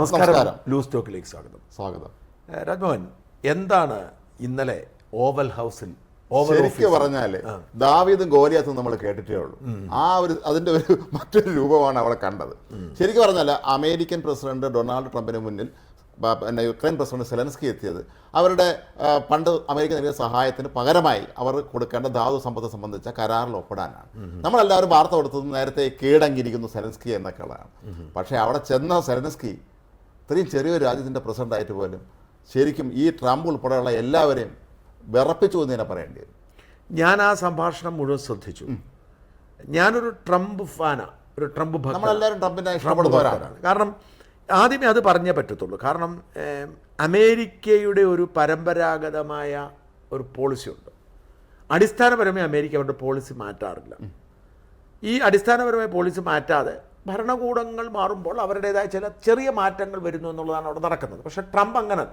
നമസ്കാരം. ലൂസ് ടോക്കിലേക്ക് സ്വാഗതം. സ്വാഗതം. രാജ്മോഹൻ എന്താണ് ഇന്നലെ ഓവൽ ഹൗസിൽ ശരിക്കും പറഞ്ഞാൽ ദാവീദും ഗോലിയാത്തും നമ്മൾ കേട്ടിട്ടേ ഉള്ളൂ. ആ ഒരു അതിന്റെ ഒരു മറ്റൊരു രൂപമാണ് അവിടെ കണ്ടത്. ശരിക്കും പറഞ്ഞാൽ അമേരിക്കൻ പ്രസിഡന്റ് ഡൊണാൾഡ് ട്രംപിന് മുന്നിൽ പിന്നെ യുക്രൈൻ പ്രസിഡന്റ് സെലൻസ്കി എത്തിയത്. അവരുടെ പണ്ട് അമേരിക്ക നൽകിയ സഹായത്തിന് പകരമായി അവർ കൊടുക്കേണ്ട ധാതു സമ്പത്ത് സംബന്ധിച്ച കരാറിൽ ഒപ്പിടാനാണ്. നമ്മളെല്ലാവരും വാർത്ത കൊടുത്തത് നേരത്തെ കീഴടങ്ങിയിരിക്കുന്നു സെലൻസ്കി എന്നൊക്കെയുള്ളതാണ്. പക്ഷേ അവിടെ ചെന്ന സെലൻസ്കി ഇത്രയും ചെറിയൊരു രാജ്യത്തിന്റെ പ്രസിഡന്റായിട്ട് പോലും ശരിക്കും ഈ ട്രംപ് ഉൾപ്പെടെയുള്ള എല്ലാവരെയും വിറപ്പിച്ചു എന്ന് തന്നെ പറയേണ്ടി വരും. ഞാൻ ആ സംഭാഷണം മുഴുവൻ ശ്രദ്ധിച്ചു. ഞാനൊരു ട്രംപ് ഫാനാണ് ഒരു ട്രംപ്. നമ്മളെല്ലാവരും ട്രംപിനെ ട്രംപ് ഇഷ്ടപ്പെടുന്നവരാണ് കാരണം ആദ്യമേ അത് പറഞ്ഞേ പറ്റത്തുള്ളൂ. കാരണം അമേരിക്കയുടെ ഒരു പരമ്പരാഗതമായ ഒരു പോളിസിയുണ്ട് അടിസ്ഥാനപരമായി അമേരിക്ക അവരുടെ പോളിസി മാറ്റാറില്ല. ഈ അടിസ്ഥാനപരമായ പോളിസി മാറ്റാതെ ഭരണകൂടങ്ങൾ മാറുമ്പോൾ അവരുടേതായ ചില ചെറിയ മാറ്റങ്ങൾ വരുന്നു എന്നുള്ളതാണ് അവിടെ നടക്കുന്നത്. പക്ഷേ ട്രംപ് അങ്ങനെ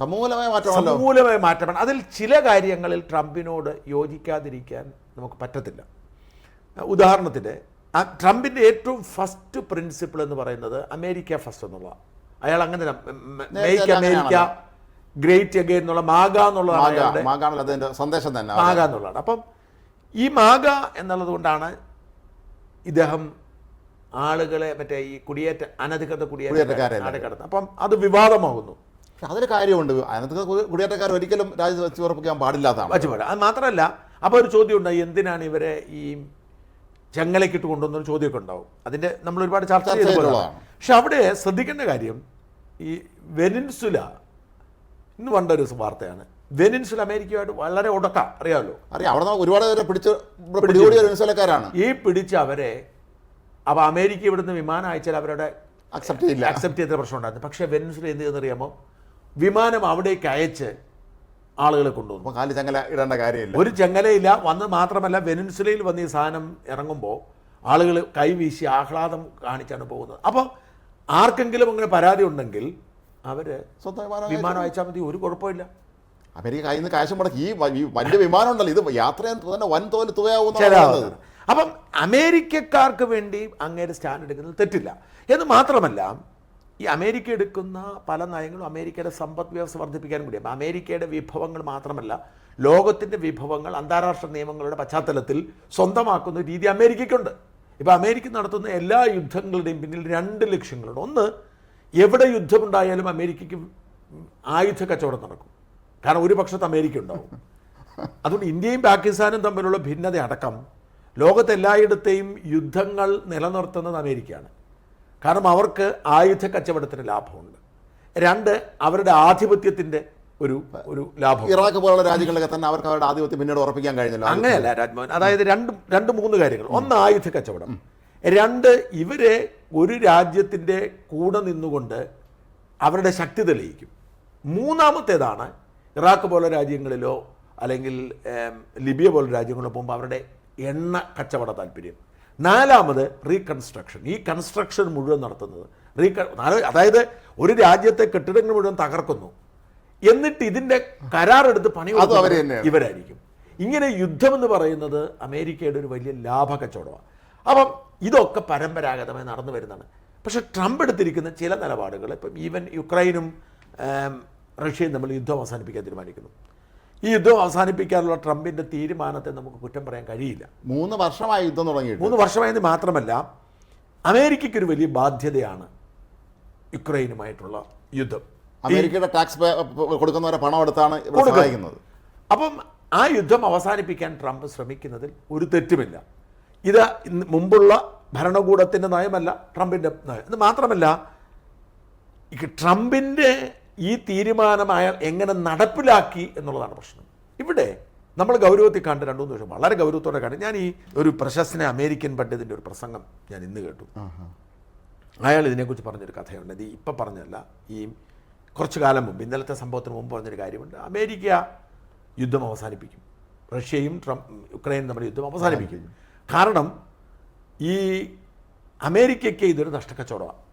സമൂലമായ മാറ്റം സമൂലമായ മാറ്റമാണ്. അതിൽ ചില കാര്യങ്ങളിൽ ട്രംപിനോട് യോജിക്കാതിരിക്കാൻ നമുക്ക് പറ്റത്തില്ല. ഉദാഹരണത്തിന് ആ ട്രംപിന്റെ ഏറ്റവും ഫസ്റ്റ് പ്രിൻസിപ്പിൾ എന്ന് പറയുന്നത് അമേരിക്ക ഫസ്റ്റ് എന്നുള്ള അയാൾ അങ്ങനെ മേക്ക് അമേരിക്ക ഗ്രേറ്റ് അഗെയിൻ എന്നുള്ള മാഗ എന്നുള്ളതാണ് സന്ദേശം തന്നെ. മാഗ എന്നുള്ളതാണ്. അപ്പം ഈ മാഗ എന്നുള്ളത് കൊണ്ടാണ് ഇദ്ദേഹം ആളുകളെ മറ്റേ ഈ കുടിയേറ്റ അനധികൃത കുടിയേറ്റക്കാരെ കടത്തും. അപ്പം അത് വിവാദമാകുന്നു പക്ഷെ അതിന് കാര്യമുണ്ട്. അനധികൃത കുടിയേറ്റക്കാർ ഒരിക്കലും രാജ്യത്ത് വെച്ച് ഉറപ്പിക്കാൻ പാടില്ലാത്തതാണ് വച്ചുപാട് അത് മാത്രമല്ല അപ്പോൾ ഒരു ചോദ്യം ഉണ്ടായി എന്തിനാണ് ഇവരെ ഈ ചെങ്ങലക്കിട്ട് കൊണ്ടുവന്നൊരു ചോദ്യമൊക്കെ ഉണ്ടാവും. അതിന്റെ നമ്മൾ ഒരുപാട് ചർച്ച ചെയ്തിട്ടുള്ളതാണ്. പക്ഷെ അവിടെ ശ്രദ്ധിക്കേണ്ട കാര്യം ഈ വെനിൻസുല ഇന്ന് പണ്ടൊരു വാർത്തയാണ്. വെനിൻസുല അമേരിക്കയുമായിട്ട് വളരെ ഉടക്ക അറിയാമല്ലോ? അറിയാം. അവിടെ ഒരുപാട് പേരെ പിടിച്ച് പിടികൂടിയ ഈ പിടിച്ച് അവരെ അപ്പോൾ അമേരിക്ക ഇവിടുന്ന് വിമാനം അയച്ചാൽ അവരുടെ അക്സെപ്റ്റ് ചെയ്യില്ല. അക്സെപ്റ്റ് ചെയ്ത പ്രശ്നം ഉണ്ടായിരുന്നു. പക്ഷേ വെനസ്വല എന്ത് ചെയ്യുന്നറിയാമോ വിമാനം അവിടേക്ക് അയച്ച് ആളുകളെ കൊണ്ടുവന്നു. കാലി ചങ്ങല ഇടേണ്ട കാര്യമില്ല. ഒരു ചങ്ങലയില്ല. വന്ന് മാത്രമല്ല വെനൻസുലയിൽ വന്ന് ഈ സാധനം ഇറങ്ങുമ്പോൾ ആളുകൾ കൈവീശി ആഹ്ലാദം കാണിച്ചാണ് പോകുന്നത്. അപ്പോൾ ആർക്കെങ്കിലും അങ്ങനെ പരാതി ഉണ്ടെങ്കിൽ അവർ സ്വന്തം വിമാനം അയച്ചാൽ മതി. ഒരു കുഴപ്പമില്ല. അമേരിക്ക കയ്യിൽ നിന്ന് കാശ് മുടക്കി. ഈ വലിയ വിമാനം ഉണ്ടല്ലോ. ഇത് യാത്ര തന്നെ വൻ തോൽ തുകയാവുന്ന അപ്പം അമേരിക്കക്കാർക്ക് വേണ്ടി അങ്ങേര് സ്റ്റാൻഡ് എടുക്കുന്നത് തെറ്റില്ല. എന്ന് മാത്രമല്ല ഈ അമേരിക്ക എടുക്കുന്ന പല നയങ്ങളും അമേരിക്കയുടെ സമ്പദ് വ്യവസ്ഥ വർദ്ധിപ്പിക്കാൻ കൂടി. അപ്പം അമേരിക്കയുടെ വിഭവങ്ങൾ മാത്രമല്ല ലോകത്തിന്റെ വിഭവങ്ങൾ അന്താരാഷ്ട്ര നിയമങ്ങളുടെ പശ്ചാത്തലത്തിൽ സ്വന്തമാക്കുന്ന രീതി അമേരിക്കയ്ക്കുണ്ട്. ഇപ്പം അമേരിക്ക നടത്തുന്ന എല്ലാ യുദ്ധങ്ങളുടെയും പിന്നിൽ രണ്ട് ലക്ഷ്യങ്ങളുണ്ട്. ഒന്ന് എവിടെ യുദ്ധമുണ്ടായാലും അമേരിക്കയ്ക്ക് ആയുധ കച്ചവടം നടക്കും. കാരണം ഒരു പക്ഷത്ത് അമേരിക്ക ഉണ്ടാവും. അതുകൊണ്ട് ഇന്ത്യയും പാകിസ്ഥാനും തമ്മിലുള്ള ഭിന്നത അടക്കം ലോകത്തെല്ലായിടത്തെയും യുദ്ധങ്ങൾ നിലനിർത്തുന്നത് അമേരിക്കയാണ്. കാരണം അവർക്ക് ആയുധ കച്ചവടത്തിന് ലാഭമുണ്ട്. രണ്ട് അവരുടെ ആധിപത്യത്തിന്റെ ഒരു ഒരു ലാഭം ഇറാഖ് പോലുള്ള രാജ്യങ്ങളിലൊക്കെ തന്നെ അവർക്ക് അവരുടെ ആധിപത്യം പിന്നീട് ഉറപ്പിക്കാൻ കഴിഞ്ഞില്ല. അങ്ങനെയല്ല രാജ്മോഹൻ. അതായത് രണ്ട് രണ്ട് മൂന്ന് കാര്യങ്ങൾ. ഒന്ന് ആയുധ കച്ചവടം. രണ്ട് ഇവരെ ഒരു രാജ്യത്തിന്റെ കൂടെ നിന്നുകൊണ്ട് അവരുടെ ശക്തി തെളിയിക്കും. മൂന്നാമത്തേതാണ് ഇറാഖ് പോലുള്ള രാജ്യങ്ങളിലോ അല്ലെങ്കിൽ ലിബിയ പോലുള്ള രാജ്യങ്ങളിലോ പോകുമ്പോൾ അവരുടെ എണ്ണ കച്ചവട താല്പര്യം. നാലാമത് റീകൺസ്ട്രക്ഷൻ ഈ കൺസ്ട്രക്ഷൻ മുഴുവൻ നടത്തുന്നത്. റീക അതായത് ഒരു രാജ്യത്തെ കെട്ടിടങ്ങൾ മുഴുവൻ തകർക്കുന്നു. എന്നിട്ട് ഇതിന്റെ കരാറെടുത്ത് പണി ഇവരായിരിക്കും. ഇങ്ങനെ യുദ്ധം എന്ന് പറയുന്നത് അമേരിക്കയുടെ ഒരു വലിയ ലാഭ കച്ചവടമാണ് അപ്പം ഇതൊക്കെ പരമ്പരാഗതമായി നടന്നു വരുന്നതാണ്. പക്ഷേ ട്രംപ് എടുത്തിരിക്കുന്ന ചില നിലപാടുകൾ ഇപ്പം ഈവൻ യുക്രൈനും റഷ്യയും തമ്മിൽ യുദ്ധം അവസാനിപ്പിക്കാൻ തീരുമാനിക്കുന്നു. ഈ യുദ്ധം അവസാനിപ്പിക്കാനുള്ള ട്രംപിന്റെ തീരുമാനത്തെ നമുക്ക് കുറ്റം പറയാൻ കഴിയില്ല. മൂന്ന് വർഷമായി യുദ്ധം തുടങ്ങി മൂന്ന് വർഷമായത് മാത്രമല്ല അമേരിക്കയ്ക്ക് ഒരു വലിയ ബാധ്യതയാണ് യുക്രൈനുമായിട്ടുള്ള യുദ്ധം. അമേരിക്കയുടെ ടാക്സ് കൊടുക്കുന്നവരെ പണം എടുത്താണ് കൊടുക്കുന്നത്. അപ്പം ആ യുദ്ധം അവസാനിപ്പിക്കാൻ ട്രംപ് ശ്രമിക്കുന്നതിൽ ഒരു തെറ്റുമില്ല. ഇത് മുമ്പുള്ള ഭരണകൂടത്തിന്റെ നയമല്ല ട്രംപിന്റെ നയം. ഇത് മാത്രമല്ല ട്രംപിന്റെ ട്രംപിന്റെ ഈ തീരുമാനം അയാൾ എങ്ങനെ നടപ്പിലാക്കി എന്നുള്ളതാണ് പ്രശ്നം. ഇവിടെ നമ്മൾ ഗൗരവത്തിൽ കണ്ട് രണ്ടു മൂന്ന് ദിവസം വളരെ ഗൗരവത്തോടെ കണ്ട് ഞാൻ ഈ ഒരു പ്രശസ്തന അമേരിക്കൻ പണ്ഡിതിന്റെ ഒരു പ്രസംഗം ഞാൻ ഇന്ന് കേട്ടു. അയാൾ ഇതിനെക്കുറിച്ച് പറഞ്ഞൊരു കഥയുണ്ട്. ഇത് ഇപ്പം പറഞ്ഞല്ല ഈ കുറച്ചു കാലം മുമ്പ് ഇന്നലത്തെ സംഭവത്തിന് മുമ്പ് പറഞ്ഞൊരു കാര്യമുണ്ട്. അമേരിക്ക യുദ്ധം അവസാനിപ്പിക്കും. റഷ്യയും ട്രംപ് യുക്രൈനും തമ്മിൽ യുദ്ധം അവസാനിപ്പിക്കും. കാരണം ഈ അമേരിക്കയ്ക്ക് ഇതൊരു നഷ്ടക്കച്ചവടമാണ്.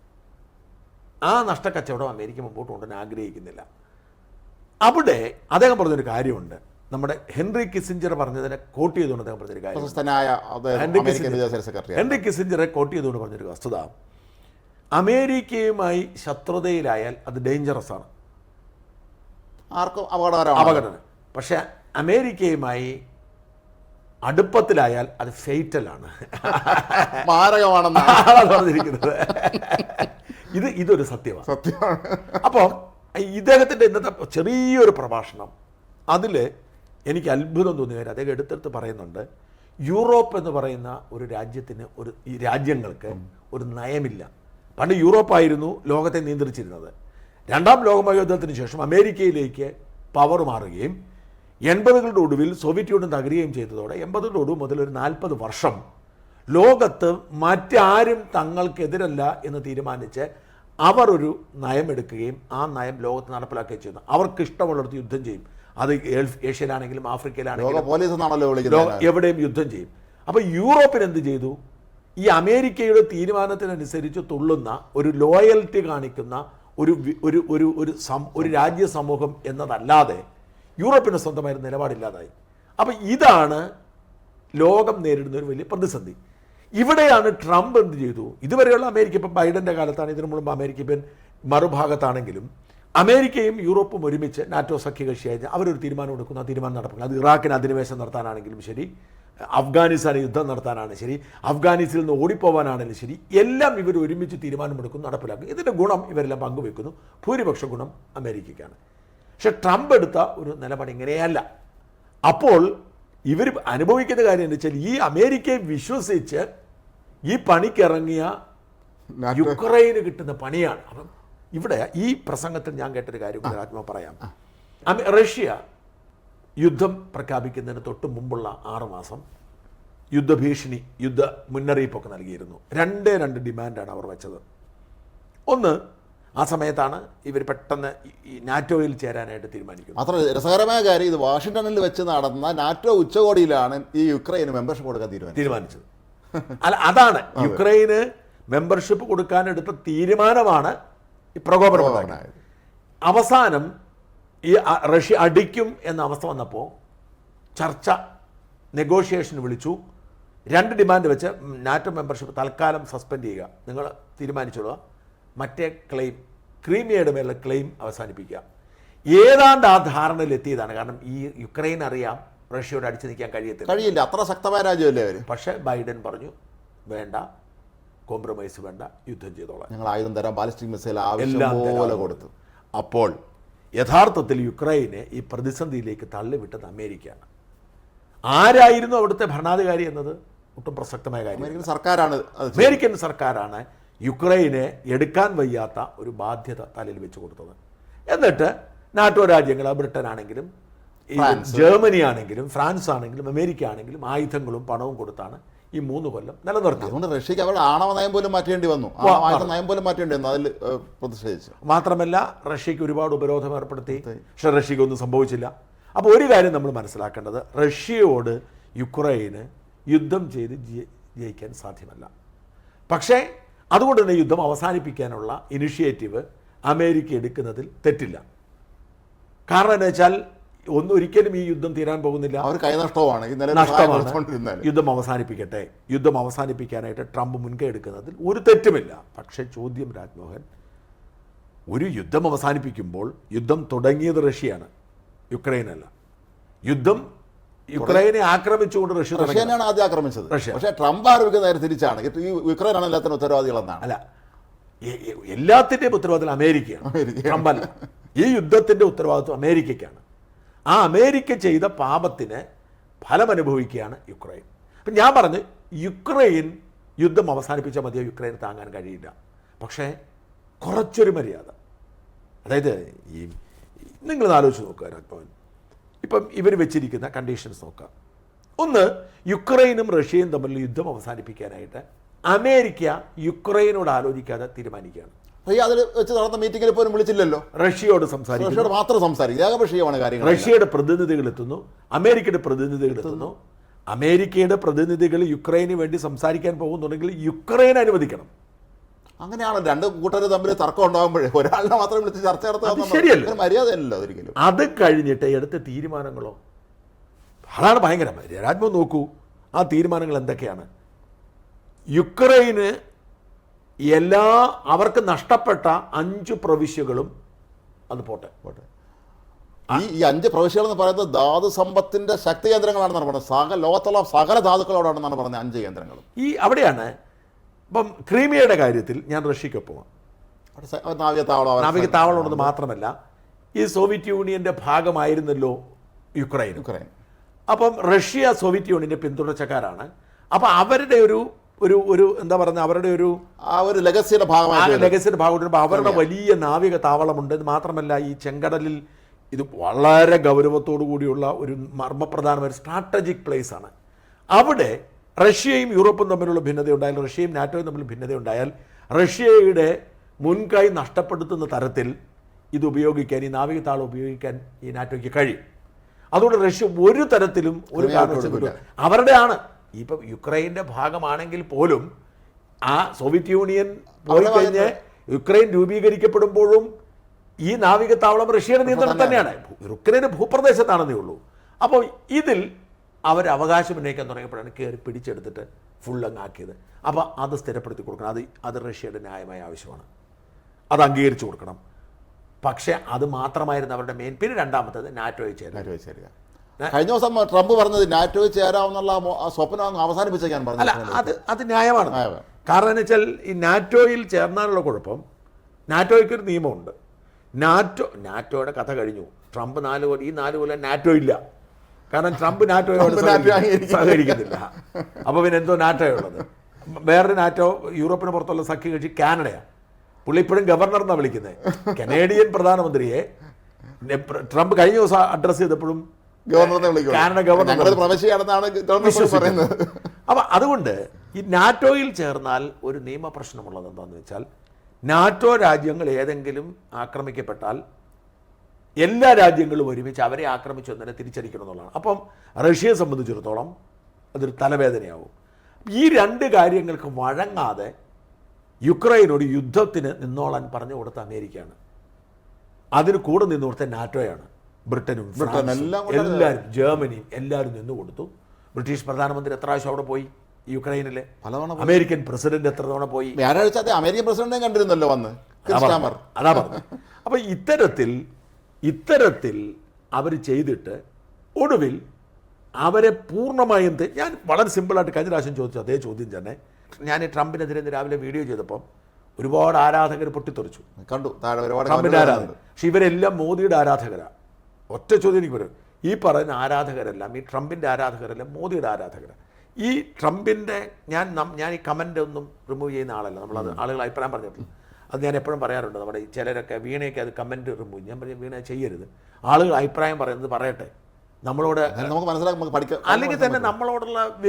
ആ നഷ്ടക്കച്ചവടം അമേരിക്ക മുമ്പോട്ട് കൊണ്ടുവരാൻ ആഗ്രഹിക്കുന്നില്ല. അവിടെ അദ്ദേഹം പറഞ്ഞൊരു കാര്യമുണ്ട്. നമ്മുടെ ഹെൻറി കിസിഞ്ചർ പറഞ്ഞതിനെ കോട്ട് ചെയ്തുകൊണ്ട് അദ്ദേഹം പറഞ്ഞൊരു കാര്യം ഹെൻറി കിസിഞ്ചറെ കോട്ട് ചെയ്തുകൊണ്ട് പറഞ്ഞൊരു വസ്തുത അമേരിക്കയുമായി ശത്രുതയിലായാൽ അത് ഡേഞ്ചറസ് ആണ്. ആർക്കും അപകടകരമാണ്. അപകടം പക്ഷെ അമേരിക്കയുമായി അടുപ്പത്തിലായാൽ അത് ഫെയ്റ്റലാണ് മാരകമാണെന്നാണ്. പറഞ്ഞിരിക്കുന്നത്. ഇത് ഇതൊരു സത്യമാണ്. സത്യമാണ്. അപ്പോൾ ഇദ്ദേഹത്തിന്റെ ഇന്നത്തെ ചെറിയൊരു പ്രഭാഷണം. അതിൽ എനിക്ക് അത്ഭുതം തോന്നിയ കാര്യം അദ്ദേഹം എടുത്തെടുത്ത് പറയുന്നുണ്ട് യൂറോപ്പ് എന്ന് പറയുന്ന ഒരു രാജ്യത്തിന് ഒരു ഈ രാജ്യങ്ങൾക്ക് ഒരു നയമില്ല. പണ്ട് യൂറോപ്പായിരുന്നു ലോകത്തെ നിയന്ത്രിച്ചിരുന്നത്. രണ്ടാം ലോകമഹായുദ്ധത്തിന് ശേഷം അമേരിക്കയിലേക്ക് പവർ മാറുകയും എൺപതുകളുടെ ഒടുവിൽ സോവിയറ്റ് യൂണിയൻ തകരുകയും ചെയ്തതോടെ എൺപതുകളുടെ ഒടുവ് മുതൽ ഒരു നാൽപ്പത് വർഷം ലോകത്ത് മറ്റാരും തങ്ങൾക്കെതിരല്ല എന്ന് തീരുമാനിച്ച് അവർ ഒരു നയമെടുക്കുകയും ആ നയം ലോകത്ത് നടപ്പിലാക്കുകയും ചെയ്യുന്നു. അവർക്ക് ഇഷ്ടമുള്ളിടത്ത് യുദ്ധം ചെയ്യും. അത് ഗൾഫ് ഏഷ്യയിലാണെങ്കിലും ആഫ്രിക്കയിലാണെങ്കിലും എവിടെയും യുദ്ധം ചെയ്യും. അപ്പോൾ യൂറോപ്പിന് എന്ത് ചെയ്തു? ഈ അമേരിക്കയുടെ തീരുമാനത്തിനനുസരിച്ച് തുള്ളുന്ന ഒരു ലോയൽറ്റി കാണിക്കുന്ന ഒരു ഒരു ഒരു ഒരു സം- ഒരു രാജ്യ സമൂഹം എന്നതല്ലാതെ യൂറോപ്പിന് സ്വന്തമായ നിലപാടില്ലാതായി. അപ്പോൾ ഇതാണ് ലോകം നേരിടുന്ന ഒരു വലിയ പ്രതിസന്ധി. ഇവിടെയാണ് ട്രംപ് എന്ത് ചെയ്തു? ഇതുവരെയുള്ള അമേരിക്ക ഇപ്പം ബൈഡന്റെ കാലത്താണ് ഇതിനു മുമ്പ് അമേരിക്ക ഇപ്പം മറുഭാഗത്താണെങ്കിലും അമേരിക്കയും യൂറോപ്പും ഒരുമിച്ച് നാറ്റോ സഖ്യകക്ഷിയായി അവരൊരു തീരുമാനം എടുക്കുന്നു. ആ തീരുമാനം നടപ്പില്ല അത് ഇറാഖിന് അധിനിവേശം നടത്താനാണെങ്കിലും ശരി അഫ്ഗാനിസ്ഥാന് യുദ്ധം നടത്താനാണ് ശരി അഫ്ഗാനിസ്ഥാനിൽ നിന്ന് ഓടിപ്പോവാനാണെങ്കിലും ശരി എല്ലാം ഇവർ ഒരുമിച്ച് തീരുമാനമെടുക്കുന്നു നടപ്പിലാക്കും ഇതിന്റെ ഗുണം ഇവരെല്ലാം പങ്കുവെക്കുന്നു. ഭൂരിപക്ഷ ഗുണം അമേരിക്കയ്ക്കാണ്. പക്ഷെ ട്രംപ് എടുത്ത ഒരു നിലപാട് ഇങ്ങനെയല്ല. അപ്പോൾ ഇവർ അനുഭവിക്കുന്ന കാര്യം എന്ന് വെച്ചാൽ ഈ അമേരിക്കയെ വിശ്വസിച്ച് ഈ പണിക്കിറങ്ങിയ യുക്രൈന് കിട്ടുന്ന പണിയാണ്. അപ്പം ഇവിടെ ഈ പ്രസംഗത്തിൽ ഞാൻ കേട്ടൊരു കാര്യം ആത്മ പറയാം. റഷ്യ യുദ്ധം പ്രഖ്യാപിക്കുന്നതിന് തൊട്ട് മുമ്പുള്ള ആറുമാസം യുദ്ധഭീഷണി യുദ്ധ മുന്നറിയിപ്പൊക്കെ നൽകിയിരുന്നു. രണ്ടേ രണ്ട് ഡിമാൻഡാണ് അവർ വെച്ചത്. ഒന്ന് ആ സമയത്താണ് ഇവർ പെട്ടെന്ന് ഈ- നാറ്റോയിൽ ചേരാനായിട്ട് തീരുമാനിക്കുന്നത്. അത്ര രസകരമായ കാര്യം ഇത് വാഷിങ്ടണിൽ വെച്ച് നടന്ന നാറ്റോ ഉച്ചകോടിയിലാണ് ഈ യുക്രൈന് മെമ്പർഷിപ്പ് കൊടുക്കാൻ തീരുമാനിച്ചത്. തീരുമാനിച്ചത്. അല്ല അതാണ്. യുക്രൈന് മെമ്പർഷിപ്പ് കൊടുക്കാൻ എടുത്ത തീരുമാനമാണ് പ്രകോപനം അവസാനം ഈ റഷ്യ അടിക്കും എന്ന അവസ്ഥ വന്നപ്പോൾ ചർച്ച നെഗോഷിയേഷൻ വിളിച്ചു. രണ്ട് ഡിമാൻഡ് വെച്ച് നാറ്റോ മെമ്പർഷിപ്പ് തൽക്കാലം സസ്പെൻഡ് ചെയ്യുക. നിങ്ങൾ തീരുമാനിച്ചോളുക. മറ്റേ ക്ലെയിം ക്രീമിയയുടെ മേലുള്ള ക്ലെയിം അവസാനിപ്പിക്കുക. ഏതാണ്ട് ആ ധാരണയിൽ എത്തിയതാണ് കാരണം ഈ യുക്രൈൻ അറിയാം റഷ്യയോട് അടിച്ചു നിൽക്കാൻ കഴിയത്തില്ല. കഴിയില്ല. അത്ര ശക്തമായ രാജ്യമല്ലേ അവർ പക്ഷേ ബൈഡൻ പറഞ്ഞു വേണ്ട കോംപ്രമൈസ് വേണ്ട യുദ്ധം ചെയ്തോളാം. ഞങ്ങൾ ആയുധം തരാം ബാലിസ്റ്റിക് മിസൈൽ ആവശ്യം പോലെ കൊടുത്തു. അപ്പോൾ യഥാർത്ഥത്തിൽ യുക്രൈനെ ഈ പ്രതിസന്ധിയിലേക്ക് തള്ളിവിട്ടത് അമേരിക്കയാണ്. ആരായിരുന്നു അവിടുത്തെ ഭരണാധികാരി എന്നത്? ഒട്ടും പ്രസക്തമായ കാര്യം. അമേരിക്കൻ സർക്കാരാണ്. അമേരിക്കൻ സർക്കാരാണ് യുക്രൈനെ എടുക്കാൻ വയ്യാത്ത ഒരു ബാധ്യത തലയിൽ വെച്ച് കൊടുത്തത്. എന്നിട്ട് നാട്ടോ രാജ്യങ്ങൾ ബ്രിട്ടൻ ആണെങ്കിലും. ജർമ്മനി ആണെങ്കിലും ഫ്രാൻസ്. ആണെങ്കിലും അമേരിക്ക ആണെങ്കിലും ആയുധങ്ങളും പണവും കൊടുത്താണ് ഈ മൂന്ന് കൊല്ലം നിലനിർത്തി അതുകൊണ്ട് റഷ്യക്ക് അവരുടെ ആണവ നയം പോലും മാറ്റേണ്ടി വന്നു. ആ വാ- ആയുധ നയം പോലും മാറ്റേണ്ടി വന്നു. അതിൽ പ്രതിഷേധിച്ചു. മാത്രമല്ല റഷ്യക്ക് ഒരുപാട് ഉപരോധം ഏർപ്പെടുത്തി. പക്ഷെ റഷ്യക്ക് ഒന്നും സംഭവിച്ചില്ല. അപ്പോൾ ഒരു കാര്യം നമ്മൾ മനസ്സിലാക്കേണ്ടത് റഷ്യയോട് യുക്രൈന് യുദ്ധം ചെയ്ത് ജയിക്കാൻ സാധ്യമല്ല. പക്ഷേ അതുകൊണ്ട് തന്നെ യുദ്ധം അവസാനിപ്പിക്കാനുള്ള ഇനിഷ്യേറ്റീവ് അമേരിക്ക എടുക്കുന്നതിൽ തെറ്റില്ല. കാരണം എന്താ വെച്ചാൽ ഒന്നും ഒരിക്കലും ഈ യുദ്ധം തീരാൻ പോകുന്നില്ല. അവർ കൈനഷ്ടവുമാണ് നഷ്ടമാണ്. യുദ്ധം അവസാനിപ്പിക്കട്ടെ. യുദ്ധം അവസാനിപ്പിക്കാനായിട്ട് ട്രംപ് മുൻകൈ എടുക്കുന്നതിൽ ഒരു തെറ്റുമില്ല. പക്ഷേ ചോദ്യം രാജ്മോഹൻ ഒരു യുദ്ധം അവസാനിപ്പിക്കുമ്പോൾ യുദ്ധം തുടങ്ങിയത് റഷ്യയാണ്. യുക്രൈനല്ല. യുദ്ധം യുക്രൈനെ ആക്രമിച്ചുകൊണ്ട് റഷ്യ റഷ്യനാണ് ആദ്യം ആക്രമിച്ചത്. റഷ്യ. പക്ഷേ ട്രംപ് ആരോപിക്കുന്ന നേരെ തിരിച്ചാണ്. ഈ യുക്രൈനാണ് എല്ലാത്തിനും ഉത്തരവാദികളെന്നാണ്. അല്ല എല്ലാത്തിന്റെയും ഉത്തരവാദിത്വം അമേരിക്കയാണ്. ട്രംപ് അല്ല ഈ യുദ്ധത്തിന്റെ ഉത്തരവാദിത്വം അമേരിക്കയ്ക്കാണ്. ആ അമേരിക്ക ചെയ്ത പാപത്തിന് ഫലമനുഭവിക്കുകയാണ് യുക്രൈൻ. അപ്പം ഞാൻ പറഞ്ഞു യുക്രൈൻ യുദ്ധം അവസാനിപ്പിച്ചാൽ മതിയോ? യുക്രൈൻ താങ്ങാൻ കഴിയില്ല. പക്ഷേ കുറച്ചൊരു മര്യാദ. അതായത് ഈ നിങ്ങൾ ആലോചിച്ച് നോക്കുക രാഘവൻ ഇപ്പം ഇവർ വെച്ചിരിക്കുന്ന കണ്ടീഷൻസ് നോക്കുക. ഒന്ന് യുക്രൈനും റഷ്യയും തമ്മിൽ യുദ്ധം അവസാനിപ്പിക്കാനായിട്ട് അമേരിക്ക യുക്രൈനോട് ആലോചിക്കാതെ തീരുമാനിക്കുകയാണ്. റഷ്യ അതിൽ വെച്ച് നടന്ന മീറ്റിംഗിൽ പോലും വിളിച്ചില്ലല്ലോ? റഷ്യയോട് സംസാരിക്കും റഷ്യയോട് മാത്രം സംസാരിക്കും ഏകപക്ഷീയമാണ് കാര്യങ്ങൾ റഷ്യയുടെ പ്രതിനിധികൾ എത്തുന്നു. അമേരിക്കയുടെ പ്രതിനിധികൾ എത്തുന്നു. അമേരിക്കയുടെ പ്രതിനിധികൾ യുക്രൈന് വേണ്ടി സംസാരിക്കാൻ പോകുന്നുണ്ടെങ്കിൽ യുക്രൈൻ അനുവദിക്കണം. അങ്ങനെയാണ് രണ്ട് കൂട്ടർ തമ്മിൽ തർക്കം ഉണ്ടാകുമ്പോഴേ ഒരാളിനെ മാത്രം വിളിച്ച് ചർച്ച നടത്താൻ. മര്യാദയല്ലോ ഒരിക്കലും അത് കഴിഞ്ഞിട്ട് എടുത്ത തീരുമാനങ്ങളോ? അതാണ് ഭയങ്കരം രാജ്മോഹൻ നോക്കൂ ആ തീരുമാനങ്ങൾ എന്തൊക്കെയാണ്? യുക്രൈന് എല്ലാ അവർക്ക് നഷ്ടപ്പെട്ട അഞ്ച് പ്രവിശ്യകളും അത് പോട്ടെ. പോട്ടെ. ഈ ഈ അഞ്ച് പ്രവിശ്യകൾ എന്ന് പറയുന്നത് ധാതു സമ്പത്തിന്റെ ശക്തി കേന്ദ്രങ്ങളാണെന്നാണ് പറഞ്ഞത്. സകല ലോകത്തുള്ള സകല ധാതുക്കളോടാണെന്നാണ് പറഞ്ഞത് അഞ്ച് കേന്ദ്രങ്ങളും. ഈ അവിടെയാണ് ഇപ്പം ക്രീമിയയുടെ കാര്യത്തിൽ ഞാൻ റഷ്യക്കൊപ്പമാണ് നാവികത്താവളം അവർ- നാവിക മാത്രമല്ല ഈ സോവിയറ്റ് യൂണിയന്റെ ഭാഗമായിരുന്നല്ലോ യുക്രൈൻ. യുക്രൈൻ. അപ്പം റഷ്യ സോവിയറ്റ് യൂണിയന്റെ പിന്തുണച്ചക്കാരാണ്. അപ്പം അവരുടെ ഒരു ഒരു ഒരു എന്താ പറയുക അവരുടെ ഒരു ആ ഒരു ലെഗസിയുടെ ആ ഭാഗമായി ലെഗസിന്റെ ഭാഗമായിട്ട് അവരുടെ വലിയ നാവിക താവളമുണ്ട്. മാത്രമല്ല ഈ ചെങ്കടലിൽ ഇത് വളരെ ഗൗരവത്തോടു കൂടിയുള്ള ഒരു മർമ്മപ്രധാനമായ ഒരു സ്ട്രാറ്റജിക് പ്ലേസ് ആണ്. അവിടെ റഷ്യയും യൂറോപ്പും തമ്മിലുള്ള ഭിന്നതയുണ്ടായാൽ റഷ്യയും നാറ്റോയും തമ്മിൽ ഭിന്നതയുണ്ടായാൽ റഷ്യയുടെ മുൻകൈ നഷ്ടപ്പെടുത്തുന്ന തരത്തിൽ ഇത് ഉപയോഗിക്കാൻ ഈ നാവിക താളം ഉപയോഗിക്കാൻ ഈ നാറ്റോയ്ക്ക് കഴിയും. അതുകൊണ്ട് റഷ്യ ഒരു തരത്തിലും ഒരു കാരണവശാലും അവരുടെയാണ്. ഇപ്പം യുക്രൈന്റെ ഭാഗമാണെങ്കിൽ പോലും ആ സോവിയറ്റ് യൂണിയൻ പോയി കഴിഞ്ഞ് യുക്രൈൻ രൂപീകരിക്കപ്പെടുമ്പോഴും ഈ നാവിക താവളം റഷ്യയുടെ നിയന്ത്രണം തന്നെയാണ്. യുക്രൈന് ഭൂപ്രദേശത്താണെന്നേ ഉള്ളൂ. അപ്പോൾ ഇതിൽ അവർ അവകാശം ഉന്നയിക്കാൻ തുടങ്ങിയപ്പോഴാണ് കയറി പിടിച്ചെടുത്തിട്ട് ആക്കിയത് അപ്പോൾ അത് സ്ഥിരപ്പെടുത്തി കൊടുക്കണം. അത് അത് റഷ്യയുടെ ന്യായമായ ആവശ്യമാണ്. അത് അംഗീകരിച്ചു കൊടുക്കണം. പക്ഷേ അത് മാത്രമായിരുന്നു അവരുടെ മെയിൻ പിന്നെ രണ്ടാമത്തേത് നാറ്റോയിൽ ചേരുക. നാറ്റോയിൽ ചേരുക. കഴിഞ്ഞ ദിവസം ട്രംപ് പറഞ്ഞത് നാറ്റോയിൽ ചേരാമെന്നുള്ള ആ സ്വപ്നം അങ്ങ് അവസാനിപ്പിച്ചേക്കാൻ അല്ല പറഞ്ഞു അത് അത് ന്യായമാണ്. കാരണം എന്ന് വെച്ചാൽ ഈ നാറ്റോയിൽ ചേർന്നാലുള്ള കുഴപ്പം നാറ്റോയ്ക്ക് ഒരു നിയമമുണ്ട്. നാറ്റോ നാറ്റോയുടെ കഥ കഴിഞ്ഞു. ട്രംപ് നാല് കൊല്ലം ഈ നാല് കൊല്ലം നാറ്റോ ഇല്ല. കാരണം ട്രംപ് നാറ്റോയോട് സഹകരിക്കുന്നില്ല. അപ്പോൾ പിന്നെ എന്തോ നാറ്റോ ഉള്ളത്? വേറൊരു നാറ്റോ യൂറോപ്പിന് പുറത്തുള്ള സഖ്യ കക്ഷി കാനഡയാണ് പുള്ളി ഇപ്പോഴും ഗവർണർ എന്നാണ് വിളിക്കുന്നത് കനേഡിയൻ പ്രധാനമന്ത്രിയെ ട്രംപ് കഴിഞ്ഞ ദിവസം അഡ്രസ്സ് ചെയ്തപ്പോഴും ഗവർണറിനെ വിളിക്കും കാനഡ ഗവർണർ ഞങ്ങളൊരു പ്രവശ്യയാണെന്നാണ് ഗവർണർ പറയുന്നത്. അപ്പൊ അതുകൊണ്ട് ഈ നാറ്റോയിൽ ചേർന്നാൽ ഒരു നിയമപ്രശ്നമുള്ളത് എന്താണെന്ന് വെച്ചാൽ നാറ്റോ രാജ്യങ്ങൾ ഏതെങ്കിലും ആക്രമിക്കപ്പെട്ടാൽ എല്ലാ രാജ്യങ്ങളും ഒരുമിച്ച് അവരെ ആക്രമിച്ചു എന്നതിനെ തിരിച്ചടിക്കണം എന്നുള്ളതാണ്. അപ്പം റഷ്യയെ സംബന്ധിച്ചിടത്തോളം അതൊരു തലവേദനയാവും. ഈ രണ്ട് കാര്യങ്ങൾക്ക് വഴങ്ങാതെ യുക്രൈനോട് യുദ്ധത്തിന് നിന്നോളാൻ പറഞ്ഞു കൊടുത്ത അമേരിക്കയാണ്. അതിന് കൂടെ നിന്ന് കൊടുത്ത നാറ്റോയാണ്. ബ്രിട്ടനും ഫ്രാൻസും, എല്ലാവരും ജർമ്മനിയും എല്ലാവരും നിന്ന് കൊടുത്തു. ബ്രിട്ടീഷ് പ്രധാനമന്ത്രി എത്ര പ്രാവശ്യം അവിടെ പോയി? യുക്രൈനിലെ. പലതവണ. അമേരിക്കൻ പ്രസിഡന്റ് എത്ര തവണ പോയി? വ്യാഴാഴ്ച അമേരിക്കൻ പ്രസിഡന്റിനെ കണ്ടിരുന്നല്ലോ വന്ന്. അതാ പറഞ്ഞു അപ്പൊ ഇത്തരത്തിൽ ഇത്തരത്തിൽ അവർ ചെയ്തിട്ട് ഒടുവിൽ അവരെ പൂർണമായും ഞാൻ വളരെ സിമ്പിളായിട്ട് കഴിഞ്ഞ പ്രാവശ്യം ചോദിച്ചു അതേ ചോദ്യം തന്നെ. ഞാൻ ഈ ട്രംപിനെതിരെ രാവിലെ വീഡിയോ ചെയ്തപ്പം ഒരുപാട് ആരാധകർ പൊട്ടിത്തെറിച്ചു. കണ്ടു comment ആരാധകർ. പക്ഷെ ഇവരെല്ലാം മോദിയുടെ ആരാധകരാണ് ഒറ്റ ചോദ്യം എനിക്ക് വരും. ഈ പറയുന്ന ആരാധകരെല്ലാം ഈ ട്രംപിന്റെ ആരാധകരെല്ലാം മോദിയുടെ ആരാധകരാണ് ഈ ട്രംപിന്റെ ഞാൻ നം- ഞാൻ ഈ കമന്റ് ഒന്നും റിമൂവ് ചെയ്യുന്ന ആളല്ല. നമ്മളത് ആളുകൾ അഭിപ്രായം പറഞ്ഞിട്ടില്ല. അത് ഞാൻ എപ്പോഴും പറയാറുണ്ട്. നമ്മുടെ ഈ ചിലരൊക്കെ വീണയൊക്കെ അത് കമന്റ് റിമൂവ് ഞാൻ പറഞ്ഞു വീണ ചെയ്യരുത്. ആളുകൾ അഭിപ്രായം പറയുന്നത് പറയട്ടെ. നമ്മളോട് നമുക്ക് മനസ്സിലാക്കാൻ നമുക്ക് പഠിക്കാം അല്ലെങ്കിൽ തന്നെ നമ്മളോടുള്ള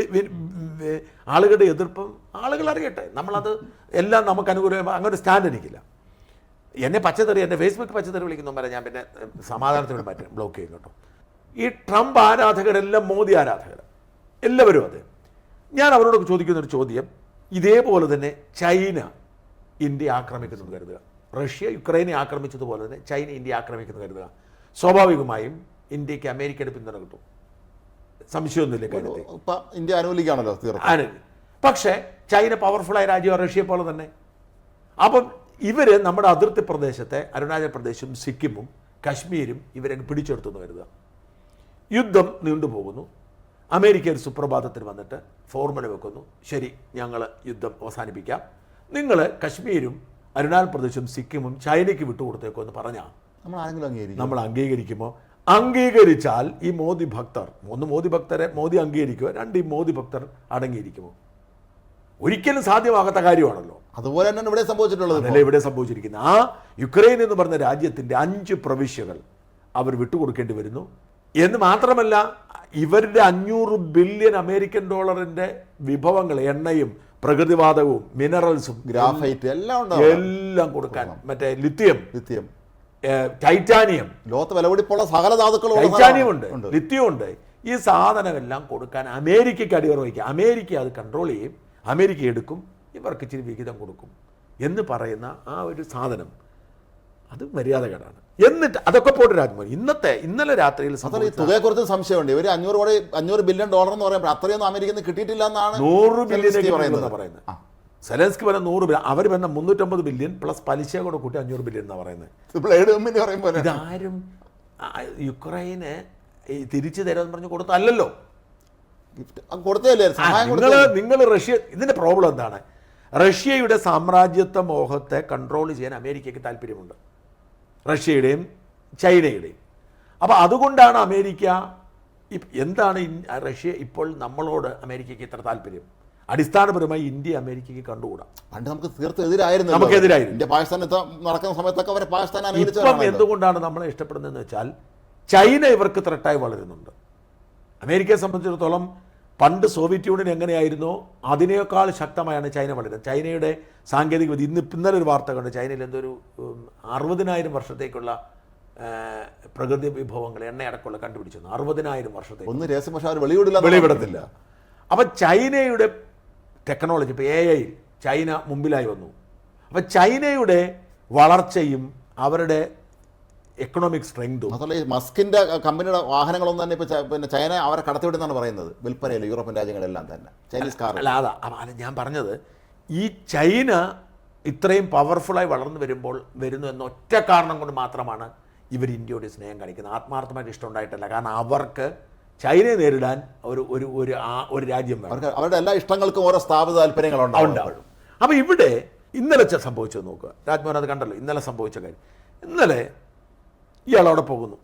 ആളുകളുടെ എതിർപ്പും ആളുകൾ അറിയട്ടെ. നമ്മളത് എല്ലാം നമുക്ക് അനുകൂലമായി അങ്ങനെ ഒരു സ്റ്റാൻഡ് എനിക്കില്ല. എന്നെ പച്ചതെറി എന്റെ ഫേസ്ബുക്ക് പച്ചതെറി വിളിക്കുന്നവരെ ഞാൻ പിന്നെ വേണ്ടി മാറ്റും ബ്ലോക്ക് ചെയ്യും കേട്ടോ. ഈ ട്രംപ് ആരാധകരെല്ലാം മോദി ആരാധകർ എല്ലാവരും അതെ. ഞാൻ അവരോട് ചോദിക്കുന്ന ഒരു ചോദ്യം ഇതേപോലെ തന്നെ ചൈന ഇന്ത്യ ആക്രമിക്കുന്നത് കരുതുക. റഷ്യ യുക്രൈനെ ആക്രമിച്ചതുപോലെ തന്നെ ചൈന ഇന്ത്യ ആക്രമിക്കുന്നത് കരുതുക. സ്വാഭാവികമായും ഇന്ത്യയ്ക്ക് അമേരിക്കയുടെ പിന്തുണ കിട്ടും. സംശയമൊന്നുമില്ല കാര്യത്തിൽ. ഇന്ത്യ അനുകൂലിക്കാണല്ലോ പക്ഷേ ചൈന പവർഫുള്ളായ രാജ്യമാണ് റഷ്യ പോലെ തന്നെ. അപ്പം ഇവർ നമ്മുടെ അതിർത്തി പ്രദേശത്തെ അരുണാചൽ പ്രദേശും സിക്കിമും കശ്മീരും ഇവരെ പിടിച്ചെടുത്തു എന്ന് കരുതുക. യുദ്ധം നീണ്ടുപോകുന്നു അമേരിക്ക ഒരു സുപ്രഭാതത്തിൽ വന്നിട്ട് ഫോർമുല വെക്കുന്നു. ശരി ഞങ്ങൾ യുദ്ധം അവസാനിപ്പിക്കാം. നിങ്ങൾ കശ്മീരും അരുണാചൽ പ്രദേശും സിക്കിമും ചൈനയ്ക്ക് വിട്ടുകൊടുത്തേക്കോ എന്ന് പറഞ്ഞാൽ നമ്മൾ അംഗീകരിക്കുമോ? അംഗീകരിച്ചാൽ ഈ മോദി ഭക്തർ ഒന്ന് മോദി ഭക്തരെ മോദി അംഗീകരിക്കുക രണ്ട് ഈ മോദി ഭക്തർ അടങ്ങിയിരിക്കുമോ? ഒരിക്കലും സാധ്യമാകാത്ത കാര്യമാണല്ലോ. അതുപോലെ തന്നെ ഇവിടെ സംഭവിച്ചിട്ടുള്ളത് അതല്ല ഇവിടെ സംഭവിച്ചിരിക്കുന്നത്? ആ യുക്രൈൻ എന്ന് പറഞ്ഞ രാജ്യത്തിന്റെ അഞ്ച് പ്രവിശ്യകൾ അവർ വിട്ടുകൊടുക്കേണ്ടി വരുന്നു. എന്ന് മാത്രമല്ല ഇവരുടെ അഞ്ഞൂറ് ബില്യൺ അമേരിക്കൻ ഡോളറിന്റെ വിഭവങ്ങൾ എണ്ണയും പ്രകൃതിവാതകവും മിനറൽസും ഗ്രാഫൈറ്റ് എല്ലാം ഉണ്ടാവും. എല്ലാം കൊടുക്കാൻ മറ്റേ ലിത്യം ലിത്യം ടൈറ്റാനിയം ലോകത്ത് വിലപിടിപ്പുള്ള സകല ധാതുക്കളും ടൈറ്റാനിയം ഉണ്ട് ലിത്യം ഉണ്ട്. ഈ സാധനമെല്ലാം കൊടുക്കാൻ അമേരിക്കയ്ക്ക് അടിയറ വയ്ക്കുക അമേരിക്ക അത് കൺട്രോൾ ചെയ്യും. അമേരിക്ക എടുക്കും ഇവർക്ക് ഇച്ചിരി വിഹിതം കൊടുക്കും എന്ന് പറയുന്ന ആ ഒരു സാധനം. അത് മര്യാദകേടാണ്. എന്നിട്ട് അതൊക്കെ പോട്ടെ രാജ്മോഹൻ. ഇന്നത്തെ ഇന്നലെ രാത്രിയിൽ തുകയെക്കുറിച്ച് സംശയമുണ്ട്. ഇവർ അഞ്ഞൂറ് കോടി അഞ്ഞൂറ് ബില്യൺ ഡോളർ എന്ന് പറയുമ്പോൾ അത്രയൊന്നും അമേരിക്കയിൽ നിന്ന് കിട്ടിയിട്ടില്ല എന്നാണ് നൂറ് ബില്യൺ പറയുന്നത്. പറയുന്നത്. സെലൻസ്കി നൂറ് ബില്യൺ അവർ പറഞ്ഞ മുന്നൂറ്റമ്പത് ബില്യൺ പ്ലസ് പലിശ കൂടെ കൂട്ടി അഞ്ഞൂറ് ബില്യൺ എന്നാണ് പറയുന്നത്. ഇതാരും യുക്രൈന് ഈ തിരിച്ചു തരാമെന്ന് പറഞ്ഞ് സഹായം നിങ്ങൾ? നിങ്ങൾ റഷ്യ ഇതിന്റെ പ്രോബ്ലം എന്താണ്? റഷ്യയുടെ സാമ്രാജ്യത്വ മോഹത്തെ കൺട്രോൾ ചെയ്യാൻ അമേരിക്കയ്ക്ക് താല്പര്യമുണ്ട്. റഷ്യയുടെയും ചൈനയുടെയും. അപ്പോൾ അതുകൊണ്ടാണ് അമേരിക്ക എന്താണ് റഷ്യ ഇപ്പോൾ നമ്മളോട് അമേരിക്കയ്ക്ക് ഇത്ര താല്പര്യം? അടിസ്ഥാനപരമായി ഇന്ത്യ അമേരിക്കയ്ക്ക് കണ്ടുകൂടാ. പണ്ട് നമുക്ക് തീർത്തും എതിരായിരുന്നു നമുക്കെതിരായിരുന്നു. ഇന്ത്യ പാകിസ്ഥാൻ നടക്കുന്ന സമയത്തൊക്കെ അവരെ പാകിസ്ഥാൻ ഇപ്പം എന്തുകൊണ്ടാണ് നമ്മളെ ഇഷ്ടപ്പെടുന്നതെന്ന് വെച്ചാൽ ചൈന ഇവർക്ക് ത്രട്ടായി വളരുന്നുണ്ട്. അമേരിക്കയെ സംബന്ധിച്ചിടത്തോളം പണ്ട് സോവിയറ്റ് യൂണിയൻ എങ്ങനെയായിരുന്നു? അതിനേക്കാൾ ശക്തമായാണ് ചൈന വളരുന്നത് ചൈനയുടെ സാങ്കേതിക വിദ്യ ഇന്ന് ഇന്നലെ ഒരു വാർത്ത കണ്ടു. ചൈനയിൽ എന്തൊരു അറുപതിനായിരം വർഷത്തേക്കുള്ള പ്രകൃതി വിഭവങ്ങൾ എണ്ണയടക്കമുള്ള കണ്ടുപിടിച്ചു അറുപതിനായിരം വർഷത്തേക്ക്. ഒന്ന് രഹസ്യം പക്ഷെ അവർ വെളിവിടില്ല വെളിവിടത്തില്ല. അപ്പം ചൈനയുടെ ടെക്നോളജി ഇപ്പോൾ എ ഐ ചൈന മുമ്പിലായി വന്നു. അപ്പം ചൈനയുടെ വളർച്ചയും അവരുടെ എക്കണോമിക് സ്ട്രെങ്തും മാത്രമല്ല ഈ മസ്കിന്റെ കമ്പനിയുടെ വാഹനങ്ങളൊന്നും തന്നെ ഇപ്പോൾ പിന്നെ ചൈന അവരെ കടത്തിവിടുന്നാണ് പറയുന്നത്. വിൽപ്പനയിൽ യൂറോപ്യൻ രാജ്യങ്ങളെല്ലാം തന്നെ. ചൈനീസ് കാർ അല്ല അതാ ഞാൻ പറഞ്ഞത് ഈ ചൈന ഇത്രയും പവർഫുള്ളായി വളർന്നു വരുമ്പോൾ വരുന്നു എന്ന ഒറ്റ കാരണം കൊണ്ട് മാത്രമാണ് ഇവർ ഇന്ത്യയോട് സ്നേഹം കാണിക്കുന്നത്. ആത്മാർത്ഥമായിട്ട് ഇഷ്ടമുണ്ടായിട്ടല്ല കാരണം അവർക്ക് ചൈനയെ നേരിടാൻ ഒരു ഒരു ഒരു ആ- ഒരു രാജ്യം വേണം. അവർക്ക് അവരുടെ എല്ലാ ഇഷ്ടങ്ങൾക്കും ഓരോ സ്ഥാപിത താല്പര്യങ്ങളുണ്ടാവും അപ്പോൾ ഇവിടെ ഇന്നലെ സംഭവിച്ചത് നോക്കുക. രാജ്മോഹൻ അത് കണ്ടല്ലോ. ഇന്നലെ സംഭവിച്ച കാര്യം. ഇന്നലെ ഇയാൾ അവിടെ പോകുന്നു.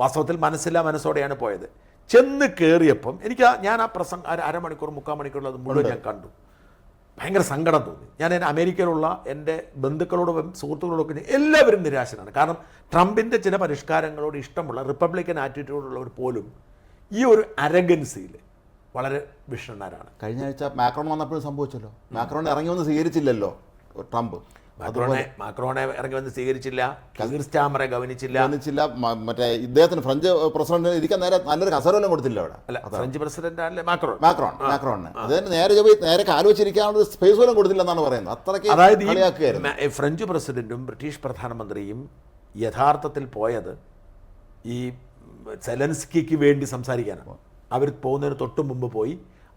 വാസ്തവത്തിൽ മനസ്സില്ല മനസ്സോടെയാണ് പോയത്. ചെന്ന് കയറിയപ്പം എനിക്ക് ഞാൻ ആ പ്രസംഗം അര അരമണിക്കൂർ മുക്കാൽ മണിക്കൂറിൽ അത് മുഴുവൻ ഞാൻ കണ്ടു. ഭയങ്കര സങ്കടം തോന്നി. ഞാൻ എന്റെ അമേരിക്കയിലുള്ള എന്റെ ബന്ധുക്കളോടും സുഹൃത്തുക്കളോടൊക്കെ എല്ലാവരും നിരാശനാണ്. കാരണം ട്രംപിന്റെ ചില പരിഷ്കാരങ്ങളോട് ഇഷ്ടമുള്ള റിപ്പബ്ലിക്കൻ ആറ്റിറ്റ്യൂഡുള്ളവർ പോലും ഈ ഒരു അരഗൻസിയിൽ വളരെ വിഷണ്ണരാണ്. കഴിഞ്ഞ ആഴ്ച മാക്രോൺ വന്നപ്പോഴും സംഭവിച്ചല്ലോ. മാക്രോൺ ഇറങ്ങി വന്ന് സ്വീകരിച്ചില്ലല്ലോ ട്രംപ്. മാക്രോണെ മാക്രോണെ ഇറങ്ങി വന്ന് സ്വീകരിച്ചില്ല കീർ സ്റ്റാമറെ ഗവനിച്ചില്ല. ഗവനിച്ചില്ല മറ്റേ ഇദ്ദേഹത്തിന് ഫ്രഞ്ച് പ്രസിഡന്റിന് ഇരിക്കാൻ നേരെ നല്ലൊരു കസരോലം കൊടുത്തില്ല അവിടെ. അല്ല ഫ്രഞ്ച് പ്രസിഡന്റ് അല്ലേ മാക്രോൺ? മാക്രോൺ മാക്രോണിന്. അതിന് നേരെ പോയി നേരെ കാലുവെച്ചിരിക്കാനുള്ള സ്പേസ് പോലും കൊടുത്തില്ല എന്നാണ് പറയുന്നത്. അത്രയ്ക്ക് അതായത് ഫ്രഞ്ച് പ്രസിഡന്റും ബ്രിട്ടീഷ് പ്രധാനമന്ത്രിയും യഥാർത്ഥത്തിൽ പോയത് ഈ സെലൻസ്കിക്ക് വേണ്ടി സംസാരിക്കാനാണ്. അവർ പോകുന്നതിന് തൊട്ട് മുമ്പ് പോയി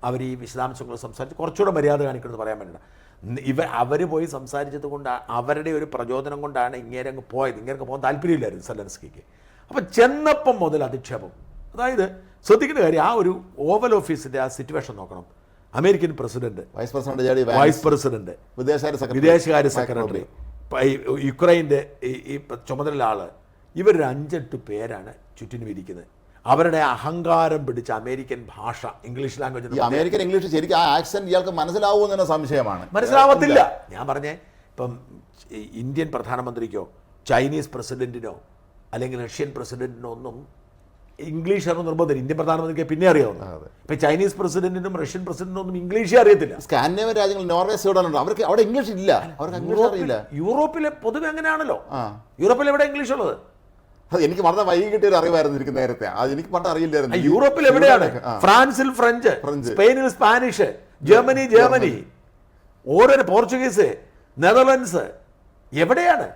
അവർ ഈ വിശദാംശങ്ങൾ സംസാരിച്ച് കുറച്ചുകൂടെ മര്യാദ കാണിക്കണമെന്ന് പറയാൻ വേണ്ടിയിട്ട് ഇവ അവർ പോയി സംസാരിച്ചത് കൊണ്ട് അവരുടെ ഒരു പ്രചോദനം കൊണ്ടാണ് ഇങ്ങനെ അങ്ങ് പോയത്. ഇങ്ങനെ പോകാൻ താല്പര്യമില്ലായിരുന്നു സെലൻസ്കിക്ക്. അപ്പം ചെന്നപ്പം മുതൽ അധിക്ഷേപം. അതായത് ശ്രദ്ധിക്കേണ്ട കാര്യം ആ ഒരു ഓവൽ ഓഫീസിന്റെ ആ സിറ്റുവേഷൻ നോക്കണം. American president vice president vice president വിദേശകാര്യ സെക്രട്ടറി. വിദേശകാര്യ സെക്രട്ടറി. യുക്രൈന്റെ ഈ ചുമതലയുള്ള ആൾ. ഇവരൊരു അഞ്ചെട്ട് പേരാണ് ചുറ്റിനും ഇരിക്കുന്നത് അവരുടെ അഹങ്കാരം പിടിച്ച അമേരിക്കൻ ഭാഷ ഇംഗ്ലീഷ് ഈ ലാംഗ്വേജ് അമേരിക്കൻ ഇംഗ്ലീഷ് ശരിക്കും ആ ആക്സെന്റ് ഇയാൾക്ക് മനസ്സിലാവുമെന്ന് തന്നെ സംശയമാണ്. മനസ്സിലാവത്തില്ല. ഞാൻ പറഞ്ഞേ ഇപ്പം ഇന്ത്യൻ പ്രധാനമന്ത്രിക്കോ ചൈനീസ് പ്രസിഡന്റിനോ അല്ലെങ്കിൽ റഷ്യൻ പ്രസിഡന്റിനോ ഒന്നും ഇംഗ്ലീഷ് ആണ് നിർബന്ധം ഇന്ത്യൻ പ്രധാനമന്ത്രിക്ക് പിന്നെ അറിയാവുന്നു ഇപ്പൊ ചൈനീസ് പ്രസിഡന്റിനും റഷ്യൻ പ്രസിഡന്റിനും ഒന്നും ഇംഗ്ലീഷേ അറിയത്തില്ല. സ്കാൻഡിനേവൻ രാജ്യങ്ങൾ നോർവേ സ്വീഡൻ ഉണ്ട് അവർക്ക് അവിടെ ഇംഗ്ലീഷ് ഇല്ല. അവർക്ക് ഇംഗ്ലീഷ് അറിയില്ല. യൂറോപ്പിലെ പൊതുവെ അങ്ങനെയാണല്ലോ. യൂറോപ്പിൽ എവിടെ ഇംഗ്ലീഷ് ഉള്ളത്? അത് എനിക്ക് വളരെ വൈകി കിട്ടിയ ഒരു അറിവായിരുന്നു എനിക്ക് നേരത്തെ. അത് എനിക്ക് പണ്ട് അറിയില്ലായിരുന്നു. യൂറോപ്പിൽ എവിടെയാണ്? ഫ്രാൻസിൽ ഫ്രഞ്ച് ഫ്രഞ്ച്. സ്പെയിനിൽ സ്പാനിഷ് ജർമ്മനി ജർമ്മനി. ഓരോ പോർച്ചുഗീസ് നെതർലൻഡ്സ്. എവിടെയാണ്?